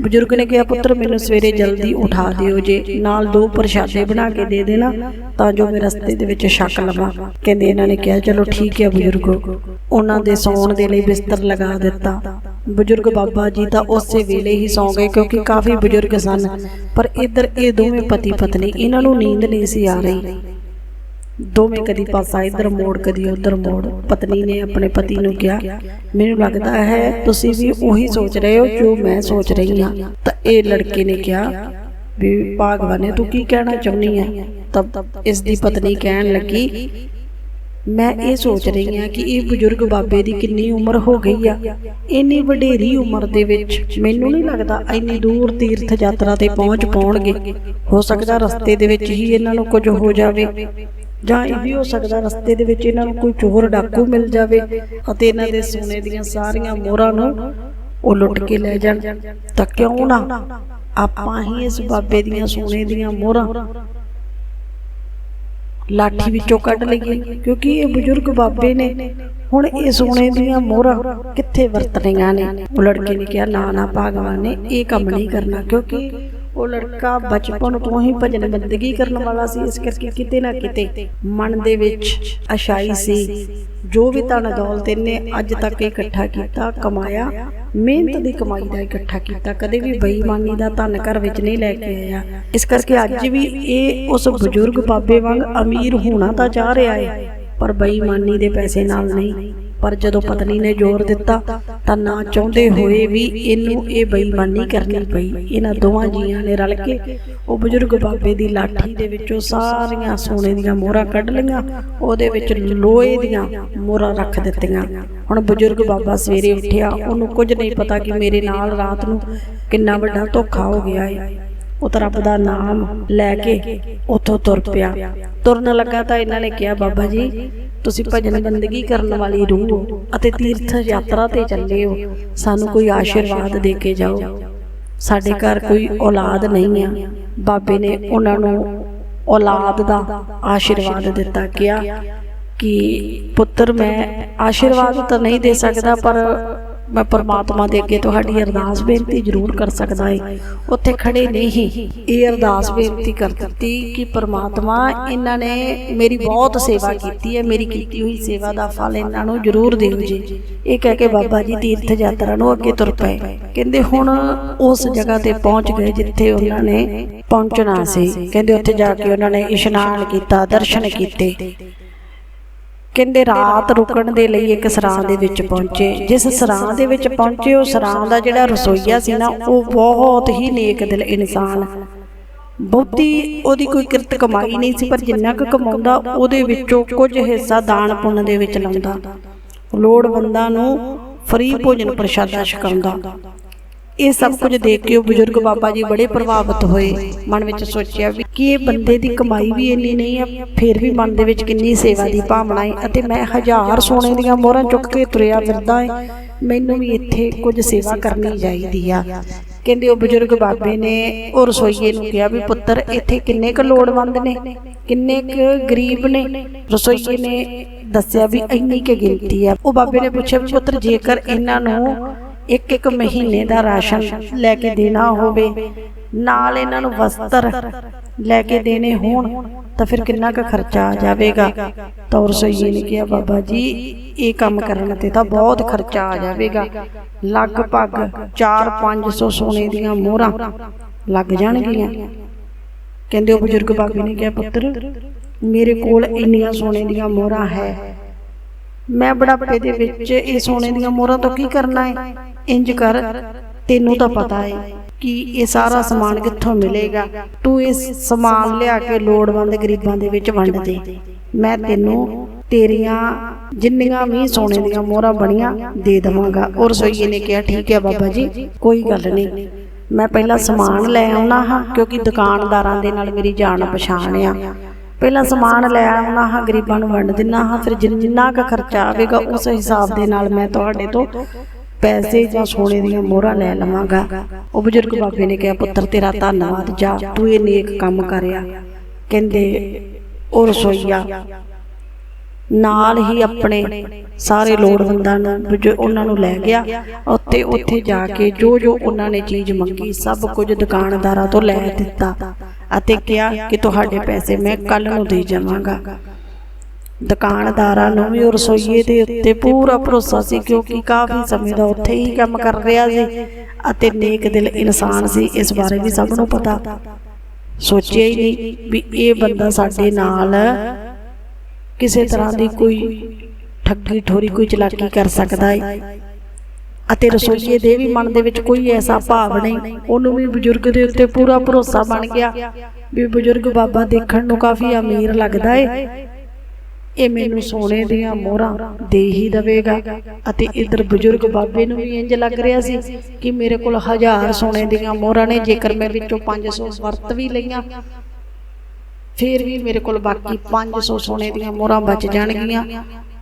ਬਜ਼ੁਰਗ ਨੇ ਕਿਹਾ, ਪੁੱਤਰ, ਮੈਨੂੰ ਸਵੇਰੇ ਜਲਦੀ ਉਠਾ ਦਿਓ। ਜੇ ਨਾਲ ਦੋ ਪ੍ਰਸ਼ਾਦੇ ਬਣਾ ਕੇ ਦੇ ਦੇਣਾ, ਤਾਂ ਜੋ ਮੈਂ ਰਸਤੇ ਦੇ ਵਿੱਚ ਛਕ ਲਵਾਂ। ਕਹਿੰਦੇ ਇਹਨਾਂ ਨੇ ਕਿਹਾ, ਚਲੋ ਠੀਕ ਹੈ ਬਜ਼ੁਰਗੋ। ਉਹਨਾਂ ਦੇ ਸੌਣ ਦੇ ਲਈ ਬਿਸਤਰ ਲਗਾ ਦਿੱਤਾ। ਬਜ਼ੁਰਗ ਬਾਬਾ ਜੀ ਤਾਂ ਉਸੇ ਵੇਲੇ ਹੀ ਸੌਂ ਗਏ, ਕਿਉਂਕਿ ਕਾਫੀ ਬਜ਼ੁਰਗ ਸਨ। ਪਰ ਇੱਧਰ ਇਹ ਦੋਵੇਂ ਪਤੀ ਪਤਨੀ ਇਹਨਾਂ ਨੂੰ ਨੀਂਦ ਨਹੀਂ ਸੀ ਆ ਰਹੀ। ਦੋਵੇਂ ਕਦੀ ਪਾਸਾ ਇੱਧਰ ਮੋੜ, ਕਦੀ ਉੱਧਰ ਮੋੜ। ਪਤਨੀ ਨੇ ਆਪਣੇ ਪਤੀ ਨੂੰ ਕਿਹਾ, ਮੈਨੂੰ ਲੱਗਦਾ ਹੈ ਤੁਸੀਂ ਵੀ ਉਹੀ ਸੋਚ ਰਹੇ ਹੋ ਜੋ ਮੈਂ ਸੋਚ ਰਹੀ ਹਾਂ। ਤਾਂ ਇਹ ਲੜਕੇ ਨੇ ਕਿਹਾ, ਵੀ ਭਾਗਵਾਨੇ, ਤੂੰ ਕੀ ਕਹਿਣਾ ਚਾਹੁੰਦੀ ਹੈ? ਤਬ ਇਸ ਦੀ ਪਤਨੀ ਕਹਿਣ ਲੱਗੀ, ਮੈਂ ਇਹ ਸੋਚ ਰਹੀ ਹਾਂ ਕਿ ਇਹ ਬਜ਼ੁਰਗ ਬਾਬੇ ਦੀ ਕਿੰਨੀ ਉਮਰ ਹੋ ਗਈ ਆ। ਇੰਨੀ ਵਡੇਰੀ ਉਮਰ ਦੇ ਵਿੱਚ ਮੈਨੂੰ ਨਹੀਂ ਲੱਗਦਾ ਇੰਨੀ ਦੂਰ ਤੀਰਥ ਯਾਤਰਾ ਤੇ ਪਹੁੰਚ ਪਾਉਣਗੇ। ਹੋ ਸਕਦਾ ਰਸਤੇ ਦੇ ਵਿੱਚ ਹੀ ਇਹਨਾਂ ਨੂੰ ਕੁਝ ਹੋ ਜਾਵੇ। ਜਾਂ ਇਹ ਵੀ ਹੋ ਸਕਦਾ ਰਸਤੇ ਦੇ ਵਿੱਚ ਇਹਨਾਂ ਨੂੰ ਕੋਈ ਚੋਰ ਡਾਕੂ ਮਿਲ ਜਾਵੇ ਅਤੇ ਇਹਨਾਂ ਦੇ ਸੋਨੇ ਦੀਆਂ ਸਾਰੀਆਂ ਮੋਹਰਾਂ ਨੂੰ ਉਹ ਲੁੱਟ ਕੇ ਲੈ ਜਾਣ। ਤਾਂ ਕਿਉਂ ਨਾ ਆਪਾਂ ਹੀ ਇਸ ਬਾਬੇ ਦੀਆਂ ਸੋਨੇ ਦੀਆਂ ਮੋਹਰਾਂ ਲਾਠੀ ਵਿੱਚੋਂ ਕੱਢ ਲਈਏ, ਕਿਉਂਕਿ ਇਹ ਬਜ਼ੁਰਗ ਬਾਬੇ ਨੇ। ਹੁਣ ਇਹ ਸੋਨੇ ਦੀਆਂ ਮੋਹਰਾਂ ਕਿੱਥੇ ਵਰਤਣੀਆਂ ਨੇ? ਉਹ ਲੜਕੇ ਨੇ ਕਿਹਾ, ਨਾ ਨਾ, ਭਗਵਾਨ ਨੇ ਇਹ ਕੰਮ ਨਹੀਂ ਕਰਨਾ, ਕਿਉਂਕਿ ਉਹ ਲੜਕਾ ਬਚਪਨ ਤੋਂ ਹੀ ਭਜਨ ਬੰਦਗੀ ਕਰਨ ਵਾਲਾ ਸੀ, ਇਸ ਕਰਕੇ ਕਿਤੇ ਨਾ ਕਿਤੇ ਮਨ ਦੇ ਵਿੱਚ ਅਸ਼ਾਈ ਸੀ। ਜੋ ਵੀ ਧਨ ਦੌਲਤ ਇਹਨੇ ਅੱਜ ਤੱਕ ਇਕੱਠਾ ਕੀਤਾ, ਕਮਾਇਆ, ਮਿਹਨਤ ਦੀ ਕਮਾਈ ਦਾ ਇਕੱਠਾ ਕੀਤਾ, ਕਦੇ ਵੀ ਬੇਈਮਾਨੀ ਦਾ ਧਨ ਘਰ ਵਿੱਚ ਨਹੀਂ ਲੈ ਕੇ ਆਇਆ। ਇਸ ਕਰਕੇ ਅੱਜ ਵੀ ਇਹ ਉਸ ਬਜ਼ੁਰਗ ਬਾਬੇ ਵਾਂਗ ਅਮੀਰ ਹੋਣਾ ਤਾਂ ਚਾਹ ਰਿਹਾ ਹੈ ਪਰ ਬੇਈਮਾਨੀ ਦੇ ਪੈਸੇ ਨਾਲ ਨਹੀਂ। ਪਰ ਜਦੋਂ ਪਤਨੀ ਨੇ ਜ਼ੋਰ ਦਿੱਤਾ ਤਾਂ ਨਾ ਚਾਹੁੰਦੇ ਹੋਏ ਵੀ ਇਹਨੂੰ ਇਹ ਬੇਈਮਾਨੀ ਕਰਨੀ ਪਈ। ਇਹਨਾਂ ਦੋਵਾਂ ਜੀਆਂ ਨੇ ਰਲ ਕੇ ਉਹ ਬਜ਼ੁਰਗ ਬਾਬੇ ਦੀ ਲਾਠੀ ਦੇ ਵਿੱਚੋਂ ਸਾਰੀਆਂ ਸੋਨੇ ਦੀਆਂ ਮੋਹਰਾਂ ਕੱਢ ਲਈਆਂ। ਉਹਦੇ ਵਿੱਚ ਲੋਹੇ ਦੀਆਂ ਮੋਹਰਾਂ ਰੱਖ ਦਿੱਤੀਆਂ। ਹੁਣ ਬਜ਼ੁਰਗ ਬਾਬਾ ਸਵੇਰੇ ਉੱਠਿਆ। ਉਹਨੂੰ ਕੁਝ ਨਹੀਂ ਪਤਾ ਕਿ ਮੇਰੇ ਨਾਲ ਰਾਤ ਨੂੰ ਕਿੰਨਾ ਵੱਡਾ ਧੋਖਾ ਹੋ ਗਿਆ ਹੈ ਉਹ ਤਾਂ ਰੱਬ ਦਾ ਨਾਮ ਲੈ ਕੇ ਉੱਥੋਂ ਤੁਰ ਪਿਆ। ਤੁਰਨ ਲੱਗਾ ਤਾਂ ਇਹਨਾਂ ਨੇ ਕਿਹਾ, ਬਾਬਾ ਜੀ, ਤੁਸੀਂ ਭਜਨ ਬੰਦਗੀ ਕਰਨ ਵਾਲੀ ਰੂਹ ਹੋ ਅਤੇ ਤੀਰਥ ਯਾਤਰਾ ਤੇ ਚੱਲੇ ਹੋ। ਸਾਨੂੰ ਕੋਈ ਆਸ਼ੀਰਵਾਦ ਦੇ ਕੇ ਜਾਓ। ਸਾਡੇ ਘਰ ਕੋਈ ਔਲਾਦ ਨਹੀਂ ਆ। ਬਾਬੇ ਨੇ ਉਹਨਾਂ ਨੂੰ ਔਲਾਦ ਦਾ ਆਸ਼ੀਰਵਾਦ ਦਿੱਤਾ। ਕਿਹਾ ਕਿ ਪੁੱਤਰ, ਮੈਂ ਆਸ਼ੀਰਵਾਦ ਤਾਂ ਨਹੀਂ ਦੇ ਸਕਦਾ, ਪਰ ਮੈਂ ਪਰਮਾਤਮਾ ਦੇ ਅੱਗੇ ਤੁਹਾਡੀ ਅਰਦਾਸ ਬੇਨਤੀ ਜ਼ਰੂਰ ਕਰ ਸਕਦਾ ਹੈ ਉੱਥੇ ਖੜੇ ਨਹੀਂ ਇਹ ਅਰਦਾਸ ਬੇਨਤੀ ਕਰ ਦਿੱਤੀ ਕਿ ਪਰਮਾਤਮਾ, ਇਹਨਾਂ ਨੇ ਮੇਰੀ ਬਹੁਤ ਸੇਵਾ ਕੀਤੀ ਹੈ, ਮੇਰੀ ਕੀਤੀ ਹੋਈ ਸੇਵਾ ਦਾ ਫਲ ਇਹਨਾਂ ਨੂੰ ਜ਼ਰੂਰ ਦਿਓ ਜੀ। ਇਹ ਕਹਿ ਕੇ ਬਾਬਾ ਜੀ ਤੀਰਥ ਯਾਤਰਾ ਨੂੰ ਅੱਗੇ ਤੁਰ ਪਏ। ਕਹਿੰਦੇ ਹੁਣ ਉਸ ਜਗ੍ਹਾ ਤੇ ਪਹੁੰਚ ਗਏ ਜਿੱਥੇ ਉਹਨਾਂ ਨੇ ਪਹੁੰਚਣਾ ਸੀ। ਕਹਿੰਦੇ ਉੱਥੇ ਜਾ ਕੇ ਉਹਨਾਂ ਨੇ ਇਸ਼ਨਾਨ ਕੀਤਾ, ਦਰਸ਼ਨ ਕੀਤੇ। ਕਹਿੰਦੇ ਰਾਤ ਰੁਕਣ ਦੇ ਲਈ ਇੱਕ ਸਰਾਂ ਦੇ ਵਿੱਚ ਪਹੁੰਚੇ। ਜਿਸ ਸਰਾਂ ਦੇ ਵਿੱਚ ਪਹੁੰਚੇ ਉਹ ਸਰਾਂ ਦਾ ਜਿਹੜਾ ਰਸੋਈਆ ਸੀ ਨਾ ਉਹ ਬਹੁਤ ਹੀ ਨੇਕ ਦਿਲ ਇਨਸਾਨ। ਬਹੁਤੀ ਉਹਦੀ ਕੋਈ ਕਿਰਤ ਕਮਾਈ ਨਹੀਂ ਸੀ ਪਰ ਜਿੰਨਾ ਕੁ ਕਮਾਉਂਦਾ ਉਹਦੇ ਵਿੱਚੋਂ ਕੁਝ ਹਿੱਸਾ ਦਾਨ ਪੁੰਨ ਦੇ ਵਿੱਚ ਲਾਉਂਦਾ। ਲੋੜਵੰਦਾਂ ਨੂੰ ਫਰੀ ਭੋਜਨ ਪ੍ਰਸ਼ਾਦਾ ਛਕਾਉਂਦਾ। ਇਹ ਸਭ ਕੁਝ ਦੇਖ ਕੇ ਉਹ ਬਜ਼ੁਰਗ ਬਾਬਾ ਜੀ ਬੜੇ ਪ੍ਰਭਾਵਿਤ ਹੋਏ। ਮਨ ਵਿੱਚ ਸੋਚਿਆ ਵੀ ਕਿ ਇਹ ਬੰਦੇ ਦੀ ਕਮਾਈ ਵੀ ਇੰਨੀ ਨਹੀਂ ਹੈ ਫਿਰ ਵੀ ਮਨ ਦੇ ਵਿੱਚ ਕਿੰਨੀ ਸੇਵਾ ਦੀ ਭਾਵਨਾ ਹੈ ਅਤੇ ਮੈਂ ਹਜ਼ਾਰ ਸੋਨੇ ਦੀਆਂ ਮੋਹਰਾਂ ਚੁੱਕ ਕੇ ਤੁਰਿਆ ਫਿਰਦਾ ਹੈ ਮੈਨੂੰ ਵੀ ਇੱਥੇ ਕੁਝ ਸੇਵਾ ਕਰਨੀ ਚਾਹੀਦੀ ਆ। ਕਹਿੰਦੇ ਉਹ ਬਜ਼ੁਰਗ ਬਾਬੇ ਨੇ ਉਹ ਰਸੋਈਏ ਨੂੰ ਕਿਹਾ ਵੀ ਪੁੱਤਰ, ਇੱਥੇ ਕਿੰਨੇ ਕੁ ਲੋੜਵੰਦ ਨੇ? ਕਿੰਨੇ ਕੁ ਗਰੀਬ ਨੇ? ਰਸੋਈਏ ਨੇ ਦੱਸਿਆ ਵੀ ਇੰਨੀ ਕੁ ਗਿਣਤੀ ਆ। ਉਹ ਬਾਬੇ ਨੇ ਪੁੱਛਿਆ ਵੀ ਪੁੱਤਰ, ਜੇਕਰ ਇਹਨਾਂ ਨੂੰ ਇੱਕ ਇੱਕ ਮਹੀਨੇ ਦਾ ਰਾਸ਼ਨ ਲੈ ਕੇ ਦੇਣਾ ਹੋਵੇ, ਨਾਲ ਇਹਨਾਂ ਨੂੰ ਵਸਤਰ ਲੈ ਕੇ ਦੇਣੇ ਹੋਣ, ਤਾਂ ਫਿਰ ਕਿੰਨਾ ਕੁ ਖਰਚਾ ਆ ਜਾਵੇਗਾ? ਤਾਂ ਰਸੋਈਏ ਨੇ ਕਿਹਾ ਬਾਬਾ ਜੀ, ਇਹ ਕੰਮ ਕਰਨ ਤੇ ਤਾਂ ਬਹੁਤ ਖਰਚਾ ਆ ਜਾਵੇਗਾ। ਲਗਭਗ 4-500 ਸੋਨੇ ਦੀਆਂ ਮੋਹਰਾਂ ਲੱਗ ਜਾਣਗੀਆਂ। ਕਹਿੰਦੇ ਉਹ ਬਜ਼ੁਰਗ ਬਾਬੇ ਨੇ ਕਿਹਾ, ਪੁੱਤਰ, ਮੇਰੇ ਕੋਲ ਇੰਨੀਆਂ ਸੋਨੇ ਦੀਆਂ ਮੋਹਰਾਂ ਹੈ ਮੈਂ ਬੁਢਾਪੇ ਦੇ ਵਿੱਚ ਇਹ ਸੋਨੇ ਦੀਆਂ ਮੋਹਰਾਂ ਤੋਂ ਕੀ ਕਰਨਾ ਹੈ ਇੰਜ ਕਰ, ਤੈਨੂੰ ਤਾਂ ਪਤਾ ਹੈ ਕਿ ਇਹ ਸਾਰਾ ਸਮਾਨ ਕਿੱਥੋਂ ਮਿਲੇਗਾ? ਤੂੰ ਇਸ ਸਮਾਨ ਲਿਆ ਕੇ ਲੋੜਵੰਦ ਗਰੀਬਾਂ ਦੇ ਵਿੱਚ ਵੰਡ ਦੇ। ਮੈਂ ਤੈਨੂੰ ਤੇਰੀਆਂ ਜਿੰਨੀਆਂ ਵੀ ਸੋਨੇ ਦੀਆਂ ਮੋਹਰਾਂ ਬਣੀਆਂ ਦੇ ਦਵਾਂਗਾ। ਔਰ ਰਸੋਈਏ ਨੇ ਕਿਹਾ, ਠੀਕ ਹੈ ਬਾਬਾ ਜੀ, ਕੋਈ ਗੱਲ ਨਹੀਂ। ਮੈਂ ਪਹਿਲਾਂ ਸਮਾਨ ਲੈ ਆਉਣਾ ਹਾਂ, ਕਿਉਂਕਿ ਦੁਕਾਨਦਾਰਾਂ ਦੇ ਨਾਲ ਮੇਰੀ ਜਾਣ ਪਛਾਣ ਆ। ਪਹਿਲਾਂ ਸਮਾਨ ਲੈ ਆਉਣਾ ਹਾਂ ਗਰੀਬਾਂ ਨੂੰ ਵੰਡ ਦਿੰਨਾ ਹਾਂ ਫਿਰ ਜਿੰਨਾ ਕੁ ਖਰਚਾ ਆਵੇਗਾ ਉਸ ਹਿਸਾਬ ਦੇ ਨਾਲ ਮੈਂ ਤੁਹਾਡੇ ਤੋਂ ਪੈਸੇ ਜਾਂ ਸੋਨੇ ਦੀਆਂ ਮੋਹਰਾਂ ਲੈ ਲਵਾਂਗਾ। ਉਹ ਬਜ਼ੁਰਗ ਬਾਬੇ ਨੇ ਕਿਹਾ ਪੁੱਤਰ ਤੇਰਾ ਧੰਨਵਾਦ ਜਾ ਤੂੰ ਇਹ ਨੇਕ ਕੰਮ ਕਰਿਆ। ਕਹਿੰਦੇ ਉਹ ਰਸੋਈਆ ਨਾਲ ਹੀ ਆਪਣੇ ਸਾਰੇ ਲੋੜਵੰਦਾਂ ਨੂੰ ਜੋ ਉਹਨਾਂ ਨੂੰ ਲੈ ਗਿਆ। ਉੱਤੇ ਉੱਥੇ ਜਾ ਕੇ ਜੋ ਜੋ ਉਹਨਾਂ ਨੇ ਚੀਜ਼ ਮੰਗੀ ਸਭ ਕੁਝ ਦੁਕਾਨਦਾਰਾਂ ਤੋਂ ਲੈ ਦਿੱਤਾ। ਅਤੇ ਕਿਹਾ ਕਿ ਤੁਹਾਡੇ ਪੈਸੇ ਮੈਂ ਕੱਲ ਨੂੰ ਦੇ ਜਾਵਾਂਗਾ। ਦੁਕਾਨਦਾਰਾਂ ਨੂੰ ਵੀ ਰਸੋਈਏ ਦੇ ਉੱਤੇ ਪੂਰਾ ਭਰੋਸਾ ਸੀ, ਕਿਉਂਕਿ ਕਾਫੀ ਸਮੇਂ ਦਾ ਉੱਥੇ ਹੀ ਕੰਮ ਕਰ ਰਿਹਾ ਸੀ ਅਤੇ ਨੇਕ ਦਿਲ ਇਨਸਾਨ ਸੀ, ਇਸ ਬਾਰੇ ਵੀ ਸਭ ਨੂੰ ਪਤਾ। ਸੋਚਿਆ ਹੀ ਨਹੀਂ ਵੀ ਇਹ ਬੰਦਾ ਸਾਡੇ ਨਾਲ ਕਿਸੇ ਤਰ੍ਹਾਂ ਦੀ ਕੋਈ ਠੱਗੀ ਠੋਰੀ, ਕੋਈ ਚਲਾਕੀ ਕਰ ਸਕਦਾ ਹੈ ਅਤੇ ਰਸੋਈਏ ਦੇ ਵੀ ਮਨ ਦੇ ਵਿੱਚ ਕੋਈ ਐਸਾ ਭਾਵ ਨਹੀਂ। ਉਹਨੂੰ ਵੀ ਬਜ਼ੁਰਗ ਦੇ ਉੱਤੇ ਪੂਰਾ ਭਰੋਸਾ ਬਣ ਗਿਆ ਵੀ ਬਜ਼ੁਰਗ ਬਾਬਾ ਦੇਖਣ ਨੂੰ ਕਾਫੀ ਅਮੀਰ ਲੱਗਦਾ ਹੈ ਇਹ ਮੈਨੂੰ ਸੋਨੇ ਦੀਆਂ ਮੋਹਰਾਂ ਦੇ ਹੀ ਦਵੇਗਾ ਅਤੇ ਇਧਰ ਬਜ਼ੁਰਗ ਬਾਬੇ ਨੂੰ ਵੀ ਇੰਜ ਲੱਗ ਰਿਹਾ ਸੀ ਕਿ ਮੇਰੇ ਕੋਲ ਹਜ਼ਾਰ ਸੋਨੇ ਦੀਆਂ ਮੋਹਰਾਂ ਨੇ, ਜੇਕਰ ਮੈਂ ਵਿੱਚੋਂ 500 ਵਰਤ ਵੀ ਲਈਆਂ, ਫਿਰ ਵੀ ਮੇਰੇ ਕੋਲ ਬਾਕੀ 500 ਸੋਨੇ ਦੀਆਂ ਮੋਹਰਾਂ ਬਚ ਜਾਣਗੀਆਂ,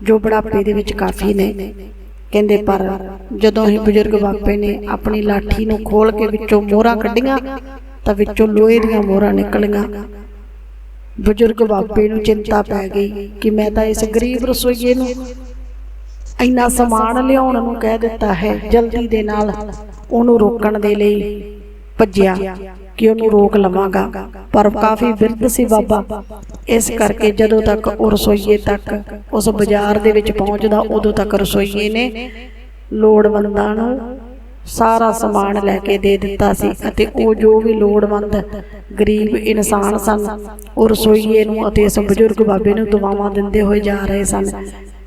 ਜੋ ਬੁਢਾਪੇ ਦੇ ਵਿੱਚ ਕਾਫੀ ਨੇ। ਕਹਿੰਦੇ ਪਰ ਜਦੋਂ ਹੀ ਬਜ਼ੁਰਗ ਬਾਪੇ ਨੇ ਆਪਣੀ ਲਾਠੀ ਨੂੰ ਖੋਲ ਕੇ ਵਿੱਚੋਂ ਮੋਹਰਾਂ ਕੱਢੀਆਂ, ਤਾਂ ਵਿੱਚੋਂ ਲੋਹੇ ਦੀਆਂ ਮੋਹਰਾਂ ਨਿਕਲੀਆਂ। ਬਜ਼ੁਰਗ ਬਾਪੇ ਨੂੰ ਚਿੰਤਾ ਪੈ ਗਈ ਕਿ ਮੈਂ ਤਾਂ ਇਸ ਗਰੀਬ ਰਸੋਈਏ ਨੂੰ ਇੰਨਾ ਸਮਾਨ ਲਿਆਉਣ ਨੂੰ ਕਹਿ ਦਿੱਤਾ ਹੈ, ਜਲਦੀ ਦੇ ਨਾਲ ਉਹਨੂੰ ਰੋਕਣ ਦੇ ਲਈ ਭੱਜਿਆ। ਕਿ ਉਹਨੂੰ ਰੋਕ ਲਵਾਂਗਾ। ਪਰ ਕਾਫੀ ਬਿਰਧ ਸੀ ਬਾਬਾ। ਇਸ ਕਰਕੇ ਜਦੋਂ ਤੱਕ ਉਹ ਰਸੋਈਏ ਤੱਕ ਉਸ ਬਾਜ਼ਾਰ ਦੇ ਵਿੱਚ ਪਹੁੰਚਦਾ, ਉਦੋਂ ਤੱਕ ਰਸੋਈਏ ਨੇ ਲੋੜਵੰਦਾਂ ਨੂੰ ਸਾਰਾ ਸਮਾਨ ਲੈ ਕੇ ਦੇ ਦਿੱਤਾ ਸੀ ਅਤੇ ਉਹ ਜੋ ਵੀ ਲੋੜਵੰਦ, ਗਰੀਬ ਇਨਸਾਨ ਸਨ, ਉਹ ਰਸੋਈਏ ਨੂੰ ਅਤੇ ਇਸ ਬਜ਼ੁਰਗ ਬਾਬੇ ਨੂੰ ਦੁਆਵਾਂ ਦਿੰਦੇ ਹੋਏ ਜਾ ਰਹੇ ਸਨ।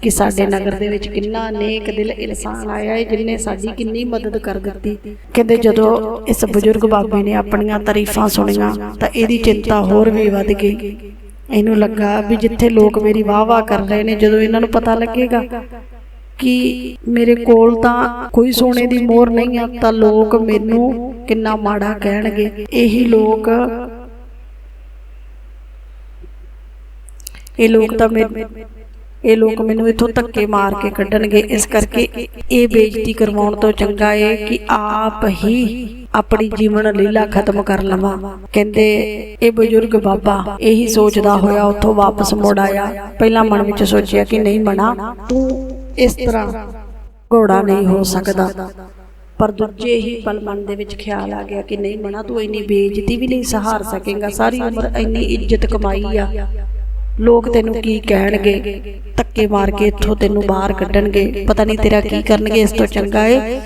ਕਿ ਸਾਡੇ ਨਗਰ ਦੇ ਵਿੱਚ ਕਿੰਨਾ ਨੇਕ ਦਿਲ ਇਨਸਾਨ ਆਇਆ ਹੈ ਜਿਨੇ ਸਾਡੀ ਕਿੰਨੀ ਮਦਦ ਕਰ ਦਿੱਤੀ। ਕਹਿੰਦੇ ਜਦੋਂ ਇਸ ਬਜ਼ੁਰਗ ਬਾਬੇ ਨੇ ਆਪਣੀਆਂ ਤਾਰੀਫਾਂ ਸੁਣੀਆਂ ਤਾਂ ਇਹਦੀ ਚਿੰਤਾ ਹੋਰ ਵੀ ਵੱਧ ਗਈ। ਇਹਨੂੰ ਲੱਗਾ ਵੀ ਜਿੱਥੇ ਲੋਕ ਮੇਰੀ ਵਾਹ-ਵਾਹ ਕਰ ਰਹੇ ਨੇ ਜਦੋਂ ਇਹਨਾਂ ਨੂੰ ਪਤਾ ਲੱਗੇਗਾ ਕਿ ਮੇਰੇ ਕੋਲ ਤਾਂ ਕੋਈ ਸੋਨੇ ਦੀ ਮੋਹਰ ਨਹੀਂ ਆ ਤਾਂ ਲੋਕ ਮੈਨੂੰ ਕਿੰਨਾ ਮਾੜਾ ਕਹਿਣਗੇ। ਇਹੀ ਲੋਕ ਇਹ ਲੋਕ ਤਾਂ ਮੈਂ ਇਹ ਲੋਕ ਮੈਨੂੰ ਇੱਥੋਂ ਧੱਕੇ ਮਾਰ ਕੇ ਕੱਢਣਗੇ। ਇਸ ਕਰਕੇ ਇਹ ਬੇਇੱਜ਼ਤੀ ਕਰਵਾਉਣ ਤੋਂ ਚੰਗਾ ਏ ਕਿ ਆਪ ਹੀ ਆਪਣੀ ਜੀਵਨ ਲੀਲਾ ਖਤਮ ਕਰ ਲਵਾਂ। ਕਹਿੰਦੇ, ਇਹ ਬਜ਼ੁਰਗ ਬਾਬਾ, ਇਹੀ ਸੋਚਦਾ ਹੋਇਆ ਉੱਥੋਂ ਵਾਪਸ ਮੁੜ ਆਇਆ। ਪਹਿਲਾਂ ਮਨ ਵਿੱਚ ਸੋਚਿਆ ਕਿ ਨਹੀਂ ਮਣਾ ਤੂੰ ਇਸ ਤਰ੍ਹਾਂ ਘੋੜਾ ਨਹੀਂ ਹੋ ਸਕਦਾ। ਪਰ ਦੂਜੇ ਹੀ ਪਲ ਮਨ ਦੇ ਵਿੱਚ ਖਿਆਲ ਆ ਗਿਆ ਕਿ ਨਹੀਂ ਮਣਾ ਤੂੰ ਇੰਨੀ ਬੇਇੱਜ਼ਤੀ ਵੀ ਨਹੀਂ ਸਹਾਰ ਸਕੇਗਾ। ਸਾਰੀ ਉਮਰ ਇੰਨੀ ਇੱਜ਼ਤ ਕਮਾਈ ਆ। ਲੋਕ ਤੈਨੂੰ ਕੀ ਕਹਿਣਗੇ? ਧੱਕੇ ਮਾਰ ਕੇ ਇੱਥੋਂ ਤੈਨੂੰ ਬਾਹਰ ਕੱਢਣਗੇ? ਪਤਾ ਨਹੀਂ ਤੇਰਾ ਕੀ ਕਰਨਗੇ? ਇਸ ਤੋਂ ਚੰਗਾ ਏ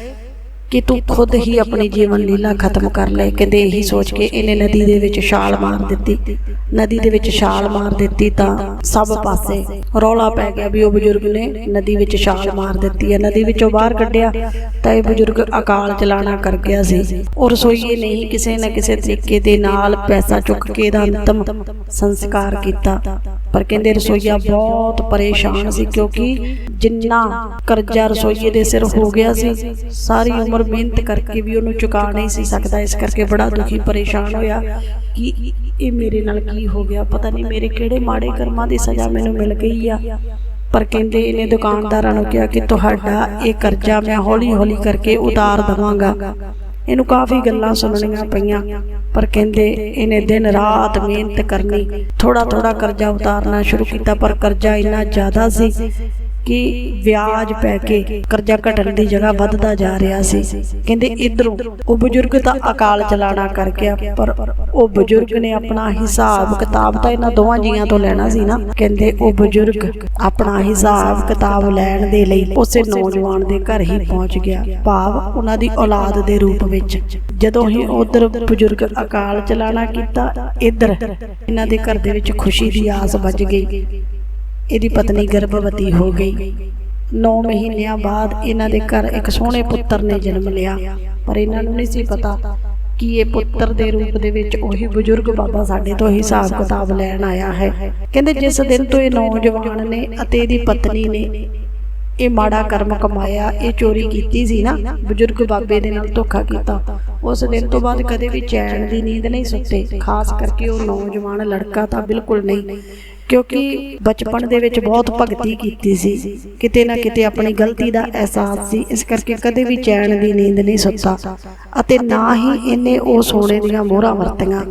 ਕਿ ਤੂੰ ਖੁਦ ਹੀ ਆਪਣੀ ਜੀਵਨ ਲੀਲਾ ਖਤਮ ਕਰ ਲੈ। ਕਹਿੰਦੇ ਇਹੀ ਸੋਚ ਕੇ ਇਹਨੇ ਨਦੀ ਦੇ ਵਿੱਚ ਛਾਲ ਮਾਰ ਦਿੱਤੀ। ਨਦੀ ਦੇ ਵਿੱਚ ਛਾਲ ਮਾਰ ਦਿੱਤੀ ਤਾਂ ਸਭ ਪਾਸੇ ਰੌਲਾ ਪੈ ਗਿਆ ਵੀ ਉਹ ਬਜ਼ੁਰਗ ਨੇ ਨਦੀ ਵਿੱਚ ਛਾਲ ਮਾਰ ਦਿੱਤੀ ਹੈ। ਨਦੀ ਵਿੱਚੋਂ ਬਾਹਰ ਕੱਢਿਆ ਤਾਂ ਇਹ ਬਜ਼ੁਰਗ ਅਕਾਲ ਚਲਾਣਾ ਕਰ ਗਿਆ ਸੀ। ਉਹ ਰਸੋਈਏ ਨੇ ਹੀ ਕਿਸੇ ਨਾ ਕਿਸੇ ਤਰੀਕੇ ਦੇ ਨਾਲ ਪੈਸਾ ਚੁੱਕ ਕੇ ਇਹਦਾ ਅੰਤਮ ਸੰਸਕਾਰ ਕੀਤਾ। ਪਰ ਕਹਿੰਦੇ ਰਸੋਈਆ ਬਹੁਤ ਪਰੇਸ਼ਾਨ ਸੀ ਕਿਉਂਕਿ ਜਿੰਨਾ ਕਰਜ਼ਾ ਰਸੋਈਏ ਦੇ ਸਿਰ ਹੋ ਗਿਆ ਸੀ ਸਾਰੀ ਉਮਰ ਮਿਹਨਤ ਕਰਕੇ ਵੀ ਉਹਨੂੰ ਚੁਕਾ ਨਹੀਂ ਸੀ ਸਕਦਾ ਇਸ ਕਰਕੇ ਬੜਾ ਦੁਖੀ ਪਰੇਸ਼ਾਨ ਹੋਇਆ ਕਿ ਇਹ ਮੇਰੇ ਨਾਲ ਕੀ ਹੋ ਗਿਆ ਪਤਾ ਨਹੀਂ ਮੇਰੇ ਕਿਹੜੇ ਮਾੜੇ ਕਰਮਾਂ ਦੀ ਸਜ਼ਾ ਮੈਨੂੰ ਮਿਲ ਗਈ ਆ। ਪਰ ਕਹਿੰਦੇ ਇਹਨੇ ਦੁਕਾਨਦਾਰਾਂ ਨੂੰ ਕਿਹਾ ਕਿ ਤੁਹਾਡਾ ਇਹ ਕਰਜ਼ਾ ਮੈਂ ਹੌਲੀ-ਹੌਲੀ ਕਰਕੇ ਉਤਾਰ ਦਵਾਂਗਾ। ਇਹਨੂੰ ਕਾਫੀ ਗੱਲਾਂ ਸੁਣਨੀਆਂ ਪਈਆਂ ਪਰ ਕਹਿੰਦੇ ਇਹਨੇ ਦਿਨ ਰਾਤ ਮਿਹਨਤ ਕਰਨੀ ਥੋੜਾ ਥੋੜਾ ਕਰਜ਼ਾ ਉਤਾਰਨਾ ਸ਼ੁਰੂ ਕੀਤਾ ਪਰ ਕਰਜ਼ਾ ਇੰਨਾ ਜ਼ਿਆਦਾ ਸੀ। ਕਿ ਵਿਆਜ ਪੈ ਕੇ ਕਰਜ਼ਾ ਘਟਣ ਦੀ ਜਗ੍ਹਾ ਵੱਧਦਾ ਜਾ ਰਿਹਾ ਸੀ। ਕਹਿੰਦੇ ਇਧਰੋਂ ਉਹ ਬਜ਼ੁਰਗ ਤਾਂ ਅਕਾਲ ਚਲਾਣਾ ਕਰ ਗਿਆ, ਪਰ ਉਹ ਬਜ਼ੁਰਗ ਨੇ ਆਪਣਾ ਹਿਸਾਬ ਕਿਤਾਬ ਤਾਂ ਇਹਨਾਂ ਦੋਵਾਂ ਜੀਆਂ ਤੋਂ ਲੈਣਾ ਸੀ ਨਾ। ਕਹਿੰਦੇ ਉਹ ਬਜ਼ੁਰਗ ਆਪਣਾ ਹਿਸਾਬ ਕਿਤਾਬ ਲੈਣ ਦੇ ਲਈ ਉਸੇ ਨੌਜਵਾਨ ਦੇ ਘਰ ਹੀ ਪਹੁੰਚ ਗਿਆ। ਭਾਵ ਉਹਨਾਂ ਦੀ ਔਲਾਦ ਦੇ ਰੂਪ ਵਿੱਚ। ਜਦੋਂ ਹੀ ਉਧਰ ਬਜ਼ੁਰਗ ਅਕਾਲ ਚਲਾਣਾ ਕੀਤਾ, ਇਧਰ ਇਹਨਾਂ ਦੇ ਘਰ ਦੇ ਵਿੱਚ ਖੁਸ਼ੀ ਦੀ ਆਸ ਵੱਜ ਗਈ। ਇਹਦੀ ਪਤਨੀ ਗਰਭਵਤੀ ਹੋ ਗਈ। 9 ਮਹੀਨਿਆਂ ਬਾਅਦ ਇਹਨਾਂ ਦੇ ਘਰ ਇੱਕ ਸੋਹਣੇ ਪੁੱਤਰ ਨੇ ਜਨਮ ਲਿਆ। ਪਰ ਇਹਨਾਂ ਨੂੰ ਨਹੀਂ ਸੀ ਪਤਾ ਕਿ ਇਹ ਪੁੱਤਰ ਦੇ ਰੂਪ ਦੇ ਵਿੱਚ ਉਹੀ ਬਜ਼ੁਰਗ ਬਾਬਾ ਸਾਡੇ ਤੋਂ ਹਿਸਾਬ ਕਿਤਾਬ ਲੈਣ ਆਇਆ ਹੈ। ਕਹਿੰਦੇ ਜਿਸ ਦਿਨ ਤੋਂ ਇਹ ਨੌਜਵਾਨ ਨੇ ਅਤੇ ਇਹਦੀ ਪਤਨੀ ਨੇ ਇਹ ਮਾੜਾ ਕਰਮ ਕਮਾਇਆ, ਇਹ ਚੋਰੀ ਕੀਤੀ ਸੀ ਨਾ, ਬਜ਼ੁਰਗ ਬਾਬੇ ਦੇ ਨਾਲ ਧੋਖਾ ਕੀਤਾ। ਉਸ ਦਿਨ ਤੋਂ ਬਾਅਦ ਕਦੇ ਵੀ ਚੈਨ ਦੀ ਨੀਂਦ ਨਹੀਂ ਸੁੱਤੇ। ਖਾਸ ਕਰਕੇ ਉਹ ਨੌਜਵਾਨ ਲੜਕਾ ਤਾਂ ਬਿਲਕੁਲ ਨਹੀਂ। ਕਿਉਂਕਿ ਬਚਪਨ ਦੇ ਵਿੱਚ ਬਹੁਤ ਭਗਤੀ ਕੀਤੀ ਸੀ। ਕਿਤੇ ਨਾ ਕਿਤੇ ਆਪਣੀ ਗਲਤੀ ਦਾ ਅਹਿਸਾਸ ਸੀ। ਇਸ ਕਰਕੇ ਕਦੇ ਵੀ ਚੈਨ ਦੀ ਨੀਂਦ ਨਹੀਂ ਸੁੱਤਾ। ਅਤੇ ਨਾ ਹੀ ਇਹਨੇ ਉਹ ਸੋਨੇ ਦੀਆਂ ਮੋਹਰਾਂ ਵਰਤੀਆਂ।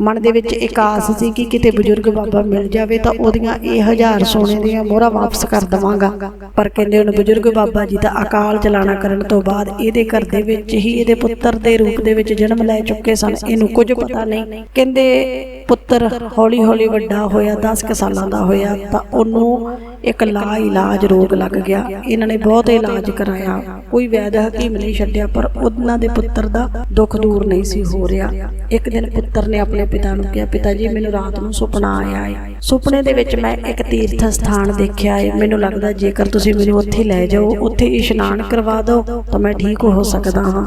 ਮਨ ਦੇ ਵਿੱਚ ਇੱਕ ਆਸ ਸੀ ਕਿ ਕਿਤੇ ਬਜ਼ੁਰਗ ਬਾਬਾ ਮਿਲ ਜਾਵੇ ਤਾਂ ਉਹਦੀਆਂ ਇਹ ਹਜ਼ਾਰ ਸੋਨੇ ਦੀਆਂ ਮੋਹਰਾਂ ਵਾਪਸ ਕਰ ਦਵਾਂਗਾ। ਪਰ ਕਹਿੰਦੇ ਹੁਣ ਬਜ਼ੁਰਗ ਬਾਬਾ ਜੀ ਦਾ ਅਕਾਲ ਚਲਾਣਾ ਕਰਨ ਤੋਂ ਬਾਅਦ ਇਹਦੇ ਘਰ ਦੇ ਵਿੱਚ ਹੀ ਇਹਦੇ ਪੁੱਤਰ ਦੇ ਰੂਪ ਦੇ ਵਿੱਚ ਜਨਮ ਲੈ ਚੁੱਕੇ ਸਨ। ਇਹਨੂੰ ਕੁਝ ਪਤਾ ਨਹੀਂ। ਕਹਿੰਦੇ ਪੁੱਤਰ ਹੌਲੀ ਹੌਲੀ ਵੱਡਾ ਹੋਇਆ 10 ਕੁ ਸਾਲਾਂ ਦਾ ਹੋਇਆ ਤਾਂ ਉਹਨੂੰ ਇੱਕ ਲਾ ਇਲਾਜ ਰੋਗ ਲੱਗ ਗਿਆ। ਇਹਨਾਂ ਨੇ ਬਹੁਤ ਇਲਾਜ ਕਰਾਇਆ। ਕੋਈ ਵੈਦ ਹਕੀਮ ਨਹੀਂ ਛੱਡਿਆ, ਪਰ ਉਹਨਾਂ ਦੇ ਪੁੱਤਰ ਦਾ ਦੁੱਖ ਦੂਰ ਨਹੀਂ ਸੀ ਹੋ ਰਿਹਾ। ਇੱਕ ਦਿਨ ਪੁੱਤਰ ਨੇ ਆਪਣੇ ਪਿਤਾ ਨੂੰ ਕਿਹਾ, ਪਿਤਾ ਜੀ, ਮੈਨੂੰ ਰਾਤ ਨੂੰ ਸੁਪਨਾ ਆਇਆ ਹੈ ਸੁਪਨੇ ਦੇ ਵਿੱਚ ਮੈਂ ਇੱਕ ਤੀਰਥ ਸਥਾਨ ਦੇਖਿਆ ਹੈ ਮੈਨੂੰ ਲੱਗਦਾ ਜੇਕਰ ਤੁਸੀਂ ਮੈਨੂੰ ਉੱਥੇ ਲੈ ਜਾਓ, ਉੱਥੇ ਇਸ਼ਨਾਨ ਕਰਵਾ ਦਿਓ, ਤਾਂ ਮੈਂ ਠੀਕ ਹੋ ਸਕਦਾ ਹਾਂ।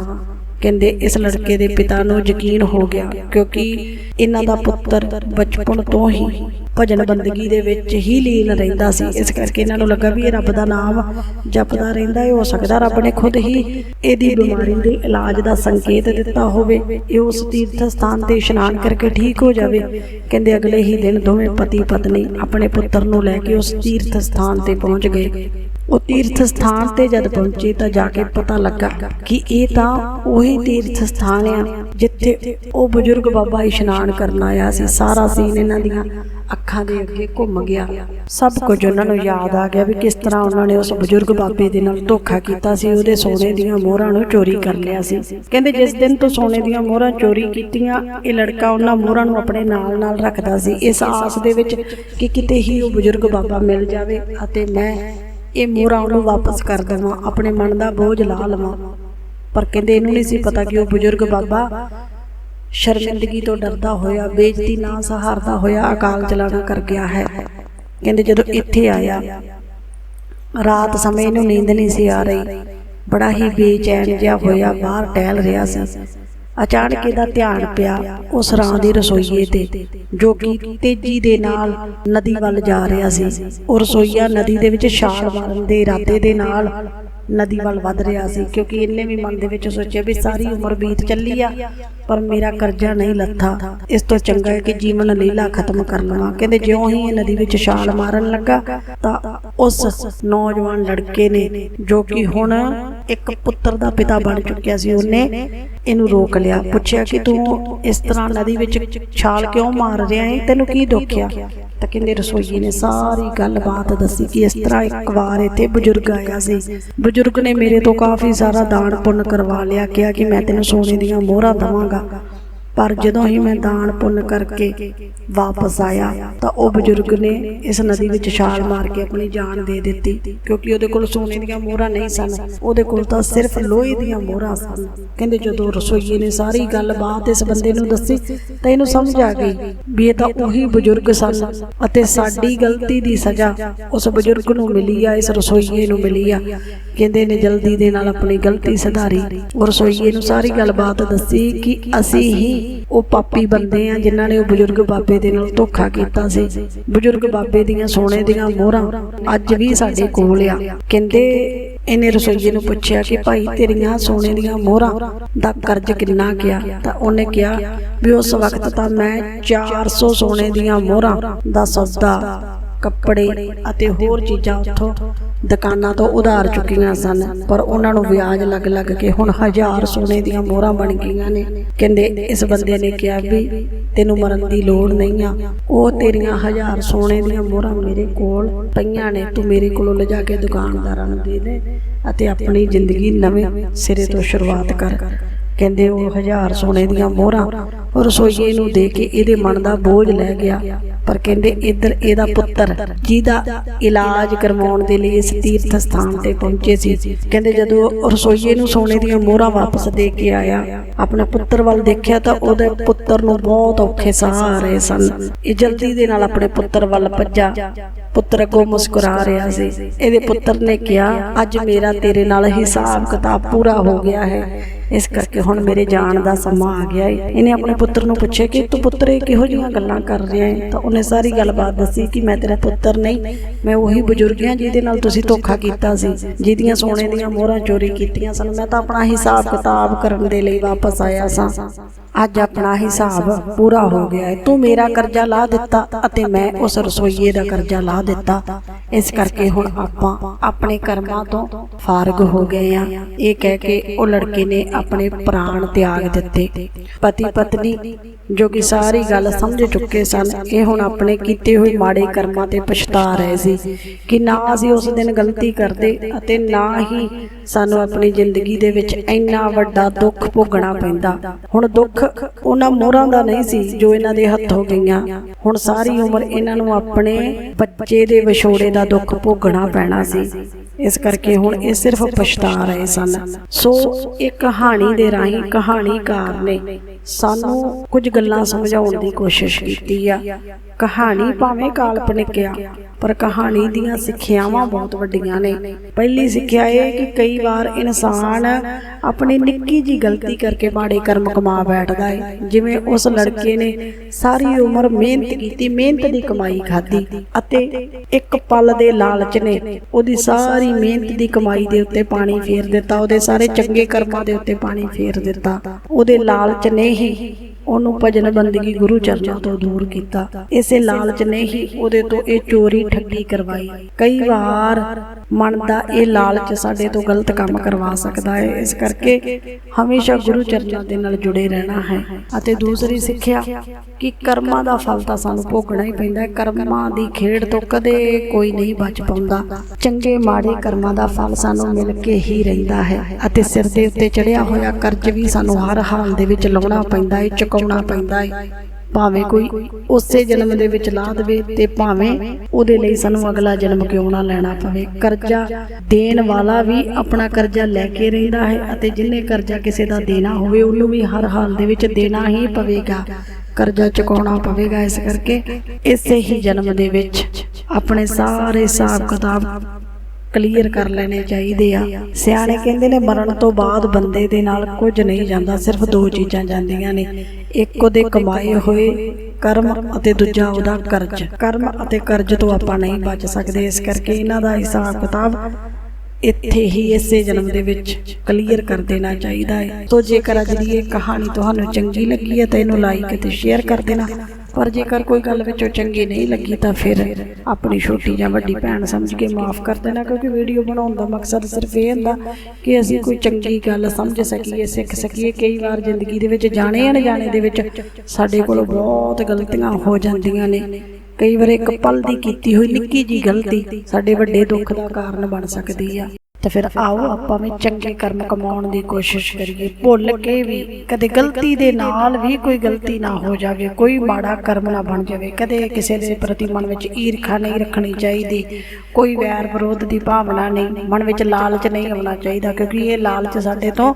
ਕਹਿੰਦੇ ਇਸ ਲੜਕੇ ਦੇ ਪਿਤਾ ਨੂੰ ਯਕੀਨ ਹੋ ਗਿਆ, ਕਿਉਂਕਿ ਇਹਨਾਂ ਦਾ ਪੁੱਤਰ ਬਚਪਨ ਤੋਂ ਹੀ ਭਜਨ ਬੰਦਗੀ ਦੇ ਵਿੱਚ ਹੀ ਲੀਨ ਰਹਿੰਦਾ ਸੀ। ਇਸ ਕਰਕੇ ਇਹਨਾਂ ਨੂੰ ਲੱਗਾ ਵੀ ਇਹ ਰੱਬ ਦਾ ਨਾਮ ਜਪਦਾ ਰਹਿੰਦਾ ਹੈ। ਹੋ ਸਕਦਾ ਰੱਬ ਨੇ ਖੁਦ ਹੀ ਇਹਦੀ ਬਿਮਾਰੀ ਦੇ ਇਲਾਜ ਦਾ ਸੰਕੇਤ ਦਿੱਤਾ ਹੋਵੇ। ਇਹ ਉਸ ਤੀਰਥ ਸਥਾਨ ਤੇ ਇਸ਼ਨਾਨ ਕਰਕੇ ਠੀਕ ਹੋ ਜਾਵੇ। ਕਹਿੰਦੇ ਅਗਲੇ ਹੀ ਦਿਨ ਦੋਵੇਂ ਪਤੀ ਪਤਨੀ ਆਪਣੇ ਪੁੱਤਰ ਨੂੰ ਲੈ ਕੇ ਉਸ ਤੀਰਥ ਸਥਾਨ ਤੇ ਪਹੁੰਚ ਗਏ। ਉਹ ਤੀਰਥ ਸਥਾਨ ਤੇ ਜਦ ਪਹੁੰਚੇ ਤਾਂ ਜਾ ਕੇ ਪਤਾ ਲੱਗਾ ਕਿ ਇਹ ਤਾਂ ਉਹੀ ਤੀਰਥ ਸਥਾਨ ਆ ਜਿੱਥੇ ਉਹ ਬਜ਼ੁਰਗ ਬਾਬਾ ਇਸ਼ਨਾਨ ਕਰਨ ਆਇਆ ਸੀ। ਸਾਰਾ ਸੀਨ ਇਹਨਾਂ ਦੀਆਂ ਅੱਖਾਂ ਦੇ ਅੱਗੇ ਘੁੰਮ ਗਿਆ। ਸਭ ਕੁਝ ਉਹਨਾਂ ਨੂੰ ਯਾਦ ਆ ਗਿਆ ਵੀ ਕਿਸ ਤਰ੍ਹਾਂ ਉਹਨਾਂ ਨੇ ਉਸ ਬਜ਼ੁਰਗ ਬਾਬੇ ਦੇ ਨਾਲ ਧੋਖਾ ਕੀਤਾ ਸੀ ਉਹਦੇ ਸੋਨੇ ਦੀਆਂ ਮੋਹਰਾਂ ਨੂੰ ਚੋਰੀ ਕਰ ਲਿਆ ਸੀ। ਕਹਿੰਦੇ ਜਿਸ ਦਿਨ ਤੋਂ ਸੋਨੇ ਦੀਆਂ ਮੋਹਰਾਂ ਚੋਰੀ ਕੀਤੀਆਂ ਇਹ ਲੜਕਾ ਉਹਨਾਂ ਮੋਹਰਾਂ ਨੂੰ ਆਪਣੇ ਨਾਲ ਨਾਲ ਰੱਖਦਾ ਸੀ। ਇਸ ਆਸ ਦੇ ਵਿੱਚ ਕਿ ਕਿਤੇ ਹੀ ਉਹ ਬਜ਼ੁਰਗ ਬਾਬਾ ਮਿਲ ਜਾਵੇ ਅਤੇ ਮੈਂ ਇਹ ਮੋਹਰਾਂ ਉਹਨੂੰ ਵਾਪਸ ਕਰ ਦੇਵਾਂ ਆਪਣੇ ਮਨ ਦਾ ਬੋਝ ਲਾ ਲਵਾਂ। ਪਰ ਕਹਿੰਦੇ ਇਹਨੂੰ ਨਹੀਂ ਸੀ ਪਤਾ ਕਿ ਉਹ ਬਜ਼ੁਰਗ ਬਾਬਾ ਸ਼ਰਮਿੰਦਗੀ ਤੋਂ ਡਰਦਾ ਹੋਇਆ, ਬੇਇੱਜ਼ਤੀ ਨਾ ਸਹਾਰਦਾ ਹੋਇਆ ਅਕਾਲ ਚਲਾਣਾ ਕਰ ਗਿਆ ਹੈ। ਕਹਿੰਦੇ ਜਦੋਂ ਇੱਥੇ ਆਇਆ, ਰਾਤ ਸਮੇਂ ਨੂੰ ਨੀਂਦ ਨਹੀਂ ਸੀ ਆ ਰਹੀ। ਬੜਾ ਹੀ ਬੇਚੈਨ ਜਿਹਾ ਹੋਇਆ, ਬਾਹਰ ਟਹਿਲ ਰਿਹਾ ਸੀ। ਅਚਾਨਕ ਇਹਦਾ ਧਿਆਨ ਪਿਆ ਉਸ ਰਾਂ ਦੀ ਰਸੋਈਏ ਤੇ, ਜੋ ਕਿ ਤੇਜ਼ੀ ਦੇ ਨਾਲ ਨਦੀ ਵੱਲ ਜਾ ਰਿਹਾ ਸੀ। ਉਹ ਰਸੋਈਆ ਨਦੀ ਦੇ ਵਿੱਚ ਛਾਲ ਮਾਰਨ ਦੇ ਇਰਾਦੇ ਦੇ ਨਾਲ ਨਦੀ ਵੱਲ ਵੱਧ ਰਿਹਾ ਸੀ, ਕਿਉਂਕਿ ਇਹਨੇ ਵੀ ਮਨ ਦੇ ਵਿੱਚ ਸੋਚਿਆ ਵੀ ਸਾਰੀ ਉਮਰ ਬੀਤ ਚੱਲੀ ਆ, ਪਰ ਮੇਰਾ ਕਰਜ਼ਾ ਨਹੀਂ ਲੱਥਾ। ਇਸ ਤੋਂ ਚੰਗਾ ਹੈ ਕਿ ਜੀਵਨ ਲੀਲਾ ਖਤਮ ਕਰ ਲਵਾਂ। ਕਹਿੰਦੇ ਜਿਉਂ ਹੀ ਇਹ ਨਦੀ ਵਿੱਚ ਛਾਲ ਮਾਰਨ ਲੱਗਾ, ਤਾਂ ਉਸ ਨੌਜਵਾਨ ਲੜਕੇ ਨੇ, ਜੋ ਕਿ ਹੁਣ ਇੱਕ ਪੁੱਤਰ ਦਾ ਪਿਤਾ ਬਣ ਚੁੱਕਿਆ ਸੀ, ਉਹਨੇ ਇਹਨੂੰ ਰੋਕ ਲਿਆ। ਪੁੱਛਿਆ ਕਿ ਤੂੰ ਇਸ ਤਰ੍ਹਾਂ ਨਦੀ ਵਿੱਚ ਛਾਲ ਕਿਉਂ ਮਾਰ ਰਿਹਾ ਹੈ ਤੈਨੂੰ ਕੀ ਦੁੱਖ ਆ? ਤਾਂ ਕਹਿੰਦੇ ਰਸੋਈਏ ਨੇ ਸਾਰੀ ਗੱਲਬਾਤ ਦੱਸੀ ਕਿ ਇਸ ਤਰ੍ਹਾਂ ਇੱਕ ਵਾਰ ਇੱਥੇ ਬਜ਼ੁਰਗ ਆਇਆ ਸੀ। ਬਜ਼ੁਰਗ ਨੇ ਮੇਰੇ ਤੋਂ ਕਾਫੀ ਸਾਰਾ ਦਾਨ ਪੁੰਨ ਕਰਵਾ ਲਿਆ, ਕਿਹਾ ਕਿ ਮੈਂ ਤੈਨੂੰ ਸੋਨੇ ਦੀਆਂ ਮੋਹਰਾਂ ਦਵਾਂਗਾ। ਪਰ ਜਦੋਂ ਹੀ ਮੈਂ ਦਾਨ ਪੁੰਨ ਕਰਕੇ ਵਾਪਸ ਆਇਆ ਤਾਂ ਉਹ ਬਜ਼ੁਰਗ ਨੇ ਇਸ ਨਦੀ ਵਿੱਚ ਛਾਲ ਮਾਰ ਕੇ ਆਪਣੀ ਜਾਨ ਦੇ ਦਿੱਤੀ, ਕਿਉਂਕਿ ਉਹਦੇ ਕੋਲ ਸੋਨੇ ਦੀਆਂ ਮੋਹਰਾਂ ਨਹੀਂ ਸਨ। ਉਹਦੇ ਕੋਲ ਤਾਂ ਸਿਰਫ ਲੋਹੇ ਦੀਆਂ ਮੋਹਰਾਂ ਸਨ। ਕਹਿੰਦੇ ਜਦੋਂ ਰਸੋਈਏ ਨੇ ਸਾਰੀ ਗੱਲਬਾਤ ਇਸ ਬੰਦੇ ਨੂੰ ਦੱਸੀ ਤਾਂ ਇਹਨੂੰ ਸਮਝ ਆ ਗਈ ਵੀ ਇਹ ਤਾਂ ਉਹੀ ਬਜ਼ੁਰਗ ਸਨ ਅਤੇ ਸਾਡੀ ਗਲਤੀ ਦੀ ਸਜ਼ਾ ਉਸ ਬਜ਼ੁਰਗ ਨੂੰ ਮਿਲੀ ਆ, ਇਸ ਰਸੋਈਏ ਨੂੰ ਮਿਲੀ ਆ। ਕਹਿੰਦੇ ਨੇ ਜਲਦੀ ਦੇ ਨਾਲ ਆਪਣੀ ਗਲਤੀ ਸੁਧਾਰੀ। ਉਹ ਰਸੋਈਏ ਨੂੰ ਸਾਰੀ ਗੱਲਬਾਤ ਦੱਸੀ ਕਿ ਅਸੀਂ ਹੀ ਉਹ ਪਾਪੀ ਬੰਦੇ ਆ ਜਿਨ੍ਹਾਂ ਨੇ ਉਹ ਬਜ਼ੁਰਗ ਬਾਬੇ ਦੇ ਨਾਲ ਧੋਖਾ ਕੀਤਾ ਸੀ। ਬਜ਼ੁਰਗ ਬਾਬੇ ਦੀਆਂ, ਸੋਨੇ ਦੀਆਂ ਮੋਹਰਾਂ ਅੱਜ ਵੀ ਸਾਡੇ ਕੋਲ ਆ। ਕਹਿੰਦੇ ਇਹਨੇ ਰਸੋਈਏ ਨੂੰ ਪੁੱਛਿਆ ਕਿ ਭਾਈ ਤੇਰੀਆਂ ਸੋਨੇ ਦੀਆਂ ਮੋਹਰਾਂ ਦਾ ਕਰਜ਼ ਕਿੰਨਾ ਗਿਆ ਤਾਂ ਉਹਨੇ ਕਿਹਾ ਵੀ ਉਸ ਵਕਤ ਤਾਂ ਮੈਂ 400 ਸੋਨੇ ਦੀਆਂ ਮੋਹਰਾਂ ਦਾ ਸੌਦਾ ਕੱਪੜੇ ਅਤੇ ਹੋਰ ਚੀਜ਼ਾਂ ਉੱਥੋਂ ਦੁਕਾਨਾਂ ਤੋਂ ਉਧਾਰ ਚੁੱਕੀਆਂ ਸਨ। ਪਰ ਉਹਨਾਂ ਨੂੰ ਵਿਆਜ ਲੱਗ ਲੱਗ ਕੇ ਹੁਣ ਹਜ਼ਾਰ ਸੋਨੇ ਦੀਆਂ ਮੋਹਰਾਂ ਬਣ ਗਈਆਂ ਨੇ। ਕਹਿੰਦੇ, ਇਸ ਬੰਦੇ ਨੇ ਕਿਹਾ ਵੀ ਤੈਨੂੰ ਮਰਨ ਦੀ ਲੋੜ ਨਹੀਂ ਆ। ਉਹ ਤੇਰੀਆਂ ਹਜ਼ਾਰ ਸੋਨੇ ਦੀਆਂ ਮੋਹਰਾਂ ਮੇਰੇ ਕੋਲ ਪਈਆਂ ਨੇ। ਤੂੰ ਮੇਰੇ ਕੋਲੋਂ ਲਿਜਾ ਕੇ ਦੁਕਾਨਦਾਰਾਂ ਨੂੰ ਦੇ ਦੇ ਅਤੇ ਆਪਣੀ ਜ਼ਿੰਦਗੀ ਨਵੇਂ ਸਿਰੇ ਤੋਂ ਸ਼ੁਰੂਆਤ ਕਰ। ਕਹਿੰਦੇ ਉਹ ਹਜ਼ਾਰ ਸੋਨੇ ਦੀਆਂ ਮੋਹਰਾਂ ਰਸੋਈਏ ਨੂੰ ਦੇ ਕੇ ਇਹਦੇ ਮਨ ਦਾ ਬੋਝ ਲੈ ਗਿਆ। ਪਰ ਕਹਿੰਦੇ ਇੱਧਰ ਇਹਦਾ ਪੁੱਤਰ, ਜਿਹਦਾ ਇਲਾਜ ਕਰਵਾਉਣ ਦੇ ਲਈ ਇਸ ਤੀਰਥ ਸਥਾਨ ਤੇ ਪਹੁੰਚੇ ਸੀ, ਕਹਿੰਦੇ ਜਦੋਂ ਰਸੋਈਏ ਨੂੰ ਸੋਨੇ ਦੀਆਂ ਮੋਹਰਾਂ ਵਾਪਸ ਦੇ ਕੇ ਆਇਆ, ਆਪਣੇ ਪੁੱਤਰ ਵੱਲ ਦੇਖਿਆ ਤਾਂ ਉਹਦੇ ਪੁੱਤਰ ਨੂੰ ਬਹੁਤ ਔਖੇ ਸਾਹ ਆ ਰਹੇ ਸਨ। ਇਹ ਜਲਦੀ ਦੇ ਨਾਲ ਆਪਣੇ ਪੁੱਤਰ ਵੱਲ ਭੱਜਾ। ਪੁੱਤਰ ਅੱਗੋਂ ਮੁਸਕਰਾ ਰਿਹਾ ਸੀ। ਇਹਦੇ ਪੁੱਤਰ ਨੇ ਕਿਹਾ, ਅੱਜ ਮੇਰਾ ਤੇਰੇ ਨਾਲ ਹਿਸਾਬ ਕਿਤਾਬ ਪੂਰਾ ਹੋ ਗਿਆ ਹੈ। ਇਸ ਕਰਕੇ ਹੁਣ ਮੇਰੇ ਜਾਣ ਦਾ ਸਮਾਂ ਆ ਗਿਆ ਹੈ ਇਹਨੇ ਆਪਣੇ ਪੁੱਤਰ ਨੂੰ ਪੁੱਛਿਆ ਕਿ ਤੂੰ ਪੁੱਤਰ ਇਹ ਕਿਹੋ ਜਿਹੀਆਂ ਗੱਲਾਂ ਕਰ ਰਿਹਾ ਹੈ ਤਾਂ ਉਹਨੇ ਸਾਰੀ ਗੱਲਬਾਤ ਦੱਸੀ ਕਿ ਮੈਂ ਤੇਰਾ ਪੁੱਤਰ ਨਹੀਂ, ਮੈਂ ਉਹੀ ਬਜ਼ੁਰਗ ਹਾਂ ਜਿਹਦੇ ਨਾਲ ਤੁਸੀਂ ਧੋਖਾ ਕੀਤਾ ਸੀ, ਜਿਹਦੀਆਂ ਸੋਨੇ ਦੀਆਂ ਮੋਹਰਾਂ ਚੋਰੀ ਕੀਤੀਆਂ ਸਨ। ਮੈਂ ਤਾਂ ਆਪਣਾ ਹਿਸਾਬ ਕਿਤਾਬ ਕਰਨ ਦੇ ਲਈ ਵਾਪਸ ਆਇਆ ਸਾਂ। ਅੱਜ ਆਪਣਾ ਹਿਸਾਬ ਪੂਰਾ ਹੋ ਗਿਆ ਹੈ ਤੂੰ ਮੇਰਾ ਕਰਜ਼ਾ ਲਾ ਦਿੱਤਾ ਅਤੇ ਮੈਂ ਉਸ ਰਸੋਈਏ ਦਾ ਕਰਜ਼ਾ ਲਾ ਦਿੱਤਾ। ਇਸ ਕਰਕੇ ਹੁਣ ਆਪਾਂ ਆਪਣੇ ਕਰਮਾਂ ਤੋਂ ਫਾਰਗ ਹੋ ਗਏ ਆ। ਇਹ ਕਹਿ ਕੇ ਉਹ ਲੜਕੇ ਨੇ ਆਪਣੇ ਪ੍ਰਾਣ ਤਿਆਗ ਦਿੱਤੇ। ਪਤੀ ਪਤਨੀ ਜੋ ਕਿ ਸਾਰੀ ਗੱਲ ਸਮਝ ਚੁੱਕੇ ਸਨ, ਇਹ ਹੁਣ ਆਪਣੇ ਕੀਤੇ ਹੋਏ ਮਾੜੇ ਕਰਮਾਂ ਤੇ ਪਛਤਾ ਰਹੇ ਸੀ ਕਿ ਨਾ ਅਸੀਂ ਉਸ ਦਿਨ ਗਲਤੀ ਕਰਦੇ ਅਤੇ ਨਾ ਹੀ ਸਾਨੂੰ ਆਪਣੀ ਜ਼ਿੰਦਗੀ ਦੇ ਵਿੱਚ ਇੰਨਾ ਵੱਡਾ ਦੁੱਖ ਭੋਗਣਾ ਪੈਂਦਾ। ਹੁਣ ਦੁੱਖ ਉਹਨਾਂ ਮੋਹਰਾਂ ਦਾ ਨਹੀਂ ਸੀ ਜੋ ਇਹਨਾਂ ਦੇ ਹੱਥੋਂ ਗਈਆਂ। ਹੁਣ ਸਾਰੀ ਉਮਰ ਇਹਨਾਂ ਨੂੰ ਆਪਣੇ ਬੱਚੇ ਦੇ ਵਿਛੋੜੇ ਦਾ ਦੁੱਖ ਭੋਗਣਾ ਪੈਣਾ ਸੀ। ਇਸ ਕਰਕੇ ਹੁਣ ਇਹ ਸਿਰਫ ਪਛਤਾ ਰਹੇ ਸਨ। ਸੋ ਇਹ ਕਹਾਣੀ ਕਹਾਣੀ ਦੇ ਰਾਹੀਂ ਕਹਾਣੀਕਾਰ ਨੇ ਸਾਨੂੰ ਕੁਝ ਗੱਲਾਂ ਸਮਝਾਉਣ ਦੀ ਕੋਸ਼ਿਸ਼ ਕੀਤੀ ਆ। ਕਹਾਣੀ ਭਾਵੇਂ ਕਾਲਪਨਿਕ ਆ ਪਰ ਕਹਾਣੀ ਦੀਆਂ ਸਿੱਖਿਆਵਾਂ ਬਹੁਤ ਵੱਡੀਆਂ ਨੇ। ਪਹਿਲੀ ਸਿੱਖਿਆ ਇਹ ਕਿ ਕਈ ਵਾਰ ਇਨਸਾਨ ਆਪਣੀ ਨਿੱਕੀ ਜੀ ਗਲਤੀ ਕਰਕੇ ਮਾੜੇ ਕਰਮ ਕਮਾ ਬੈਠਦਾ ਹੈ ਜਿਵੇਂ ਉਸ ਲੜਕੇ ਨੇ ਸਾਰੀ ਉਮਰ ਮਿਹਨਤ ਕੀਤੀ ਮਿਹਨਤ ਦੀ ਕਮਾਈ ਖਾਧੀ ਅਤੇ ਇੱਕ ਪਲ ਦੇ ਲਾਲਚ ਨੇ ਉਹਦੀ ਸਾਰੀ ਮਿਹਨਤ ਦੀ ਕਮਾਈ ਦੇ ਉੱਤੇ ਪਾਣੀ ਫੇਰ ਦਿੱਤਾ ਉਹਦੇ ਸਾਰੇ ਚੰਗੇ ਕਰਮਾਂ ਦੇ ਉੱਤੇ ਪਾਣੀ ਫੇਰ ਦਿੱਤਾ। ਉਹਦੇ ਲਾਲਚ ਨੇ ਹੀ ਉਹਨੂੰ ਭਜਨ ਬੰਦਗੀ ਗੁਰੂ ਚਰਨਾਂ ਤੋਂ ਦੂਰ ਕੀਤਾ। ਇਸੇ ਲਾਲਚ ਨੇ ਹੀ ਉਹਦੇ ਤੋਂ ਇਹ ਚੋਰੀ ਠੱਗੀ ਕਰਵਾਈ। ਕਈ ਵਾਰ ਮਨ ਦਾ ਇਹ ਲਾਲਚ ਸਾਡੇ ਤੋਂ ਗਲਤ ਕੰਮ ਕਰਵਾ ਸਕਦਾ ਹੈ। ਇਸ ਕਰਕੇ ਹਮੇਸ਼ਾ ਗੁਰੂ ਚਰਨਾਂ ਦੇ ਨਾਲ ਜੁੜੇ ਰਹਿਣਾ ਹੈ। ਅਤੇ ਦੂਸਰੀ ਸਿੱਖਿਆ ਕਿ ਕਰਮਾਂ ਦਾ ਫਲ ਤਾਂ ਸਾਨੂੰ ਭੋਗਣਾ ਹੀ ਪੈਂਦਾ ਹੈ। ਕਰਮਾਂ ਦੀ ਖੇਡ ਤੋਂ ਕਦੇ ਕੋਈ ਨਹੀਂ ਬਚ ਪਾਉਂਦਾ। ਚੰਗੇ ਮਾੜੇ ਕਰਮਾਂ ਦਾ ਫਲ ਸਾਨੂੰ ਮਿਲ ਕੇ ਹੀ ਰਹਿੰਦਾ ਹੈ। ਅਤੇ ਸਿਰ ਦੇ ਉੱਤੇ ਚੜਿਆ ਹੋਇਆ ਕਰਜ਼ ਵੀ ਸਾਨੂੰ ਹਰ ਹਾਲ ਦੇ ਵਿੱਚ ਲਾਉਣਾ ਪੈਂਦਾ ਹੈ। ਚੁਕਾਉਣਾ ਪੈਂਦਾ ਹੈ ਭਾਵੇਂ ਕੋਈ ਉਸੇ ਜਨਮ ਦੇ ਵਿੱਚ ਲਾ ਦੇਵੇ ਤੇ ਭਾਵੇਂ ਉਹਦੇ ਲਈ ਸਾਨੂੰ ਅਗਲਾ ਜਨਮ ਕਿਉਂ ਨਾ ਲੈਣਾ ਪਵੇ। ਕਰਜ਼ਾ ਦੇਣ ਵਾਲਾ ਵੀ ਆਪਣਾ ਕਰਜ਼ਾ ਲੈ ਕੇ ਰਹਿੰਦਾ ਹੈ ਅਤੇ ਜਿਹਨੇ ਕਰਜ਼ਾ ਕਿਸੇ ਦਾ ਦੇਣਾ ਹੋਵੇ, ਉਹਨੂੰ ਵੀ ਹਰ ਹਾਲ ਦੇ ਵਿੱਚ ਦੇਣਾ ਹੀ ਪਵੇਗਾ। ਕਰਜ਼ਾ ਚੁਕਾਉਣਾ ਪਵੇਗਾ ਇਸ ਕਰਕੇ। ਇਸੇ ਹੀ ਜਨਮ ਦੇ ਵਿੱਚ ਆਪਣੇ ਸਾਰੇ ਹਿਸਾਬ ਕਿਤਾਬ ਕਲੀਅਰ ਕਰ ਲੈਣੇ ਚਾਹੀਦੇ ਆ। ਸਿਆਣੇ ਕਹਿੰਦੇ ਨੇ ਮਰਨ ਤੋਂ ਬਾਅਦ ਬੰਦੇ ਦੇ ਨਾਲ ਕੁਝ ਨਹੀਂ ਜਾਂਦਾ, ਸਿਰਫ ਦੋ ਚੀਜ਼ਾਂ ਜਾਂਦੀਆਂ ਨੇ। ਇੱਕ ਉਹਦੇ ਕਮਾਏ ਹੋਏ ਕਰਮ ਅਤੇ ਦੂਜਾ ਉਹਦਾ ਕਰਜ਼। ਕਰਮ ਅਤੇ ਕਰਜ਼ ਤੋਂ ਆਪਾਂ ਨਹੀਂ ਬਚ ਸਕਦੇ। ਇਸ ਕਰਕੇ ਇਹਨਾਂ ਦਾ ਹਿਸਾਬ ਕਿਤਾਬ ਇੱਥੇ ਹੀ ਇਸੇ ਜਨਮ ਦੇ ਵਿੱਚ ਕਲੀਅਰ ਕਰ ਦੇਣਾ ਚਾਹੀਦਾ ਹੈ। ਸੋ ਜੇਕਰ ਅੱਜ ਦੀ ਇਹ ਕਹਾਣੀ ਤੁਹਾਨੂੰ ਚੰਗੀ ਲੱਗੀ ਹੈ ਤਾਂ ਇਹਨੂੰ ਲਾਈਕ ਅਤੇ ਸ਼ੇਅਰ ਕਰ ਦੇਣਾ। ਪਰ ਜੇਕਰ ਕੋਈ ਗੱਲ ਵਿੱਚੋਂ ਚੰਗੀ ਨਹੀਂ ਲੱਗੀ ਤਾਂ ਫਿਰ ਆਪਣੀ ਛੋਟੀ ਜਾਂ ਵੱਡੀ ਭੈਣ ਸਮਝ ਕੇ ਮਾਫ ਕਰ ਦੇਣਾ, ਕਿਉਂਕਿ ਵੀਡੀਓ ਬਣਾਉਣ ਦਾ ਮਕਸਦ ਸਿਰਫ ਇਹ ਹੁੰਦਾ ਕਿ ਅਸੀਂ ਕੋਈ ਚੰਗੀ ਗੱਲ ਸਮਝ ਸਕੀਏ, ਸਿੱਖ ਸਕੀਏ। ਕਈ ਵਾਰ ਜ਼ਿੰਦਗੀ ਦੇ ਵਿੱਚ ਜਾਣੇ ਅਣਜਾਣੇ ਦੇ ਵਿੱਚ ਸਾਡੇ ਕੋਲ ਬਹੁਤ ਗਲਤੀਆਂ ਹੋ ਜਾਂਦੀਆਂ ਨੇ। ਕਈ ਵਾਰ ਇੱਕ ਪਲ ਦੀ ਕੀਤੀ ਹੋਈ ਨਿੱਕੀ ਜੀ ਗਲਤੀ ਸਾਡੇ ਵੱਡੇ ਦੁੱਖ ਦਾ ਕਾਰਨ ਬਣ ਸਕਦੀ ਆ। ਤੇ ਫਿਰ ਆਓ ਆਪਾਂ ਵੀ ਚੰਗੇ ਕਰਮ ਕਮਾਉਣ ਦੀ ਕੋਸ਼ਿਸ਼ ਕਰੀਏ। ਭੁੱਲ ਕੇ ਵੀ ਕਦੇ ਗਲਤੀ ਦੇ ਨਾਲ ਵੀ ਕੋਈ ਗਲਤੀ ਨਾ ਹੋ ਜਾਵੇ, ਕੋਈ ਮਾੜਾ ਕਰਮ ਨਾ ਬਣ ਜਾਵੇ। ਕਦੇ ਕਿਸੇ ਦੇ ਪ੍ਰਤੀ ਮਨ ਵਿੱਚ ਈਰਖਾ ਨਹੀਂ ਰੱਖਣੀ ਚਾਹੀਦੀ, ਕੋਈ ਵੈਰ ਵਿਰੋਧ ਦੀ ਭਾਵਨਾ ਨਹੀਂ, ਮਨ ਵਿੱਚ ਲਾਲਚ ਨਹੀਂ ਆਉਣਾ ਚਾਹੀਦਾ, ਕਿਉਂਕਿ ਇਹ ਲਾਲਚ ਸਾਡੇ ਤੋਂ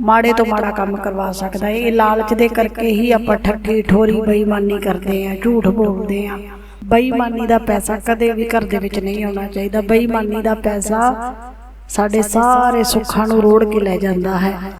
ਮਾੜੇ ਤੋਂ ਮਾੜਾ ਕੰਮ ਕਰਵਾ ਸਕਦਾ ਹੈ। ਇਹ ਲਾਲਚ ਦੇ ਕਰਕੇ ਹੀ ਆਪਾਂ ਠੱਗੀ ਠੋਰੀ ਬੇਈਮਾਨੀ ਕਰਦੇ ਆ ਝੂਠ ਬੋਲਦੇ ਆ ਬੇਈਮਾਨੀ ਦਾ ਪੈਸਾ ਕਦੇ ਵੀ ਘਰ ਦੇ ਵਿੱਚ ਨਹੀਂ ਆਉਣਾ ਚਾਹੀਦਾ। ਬੇਈਮਾਨੀ ਦਾ ਪੈਸਾ ਸਾਡੇ ਸਾਰੇ ਸੁੱਖਾਂ ਨੂੰ ਰੋੜ ਕੇ ਲੈ ਜਾਂਦਾ ਹੈ।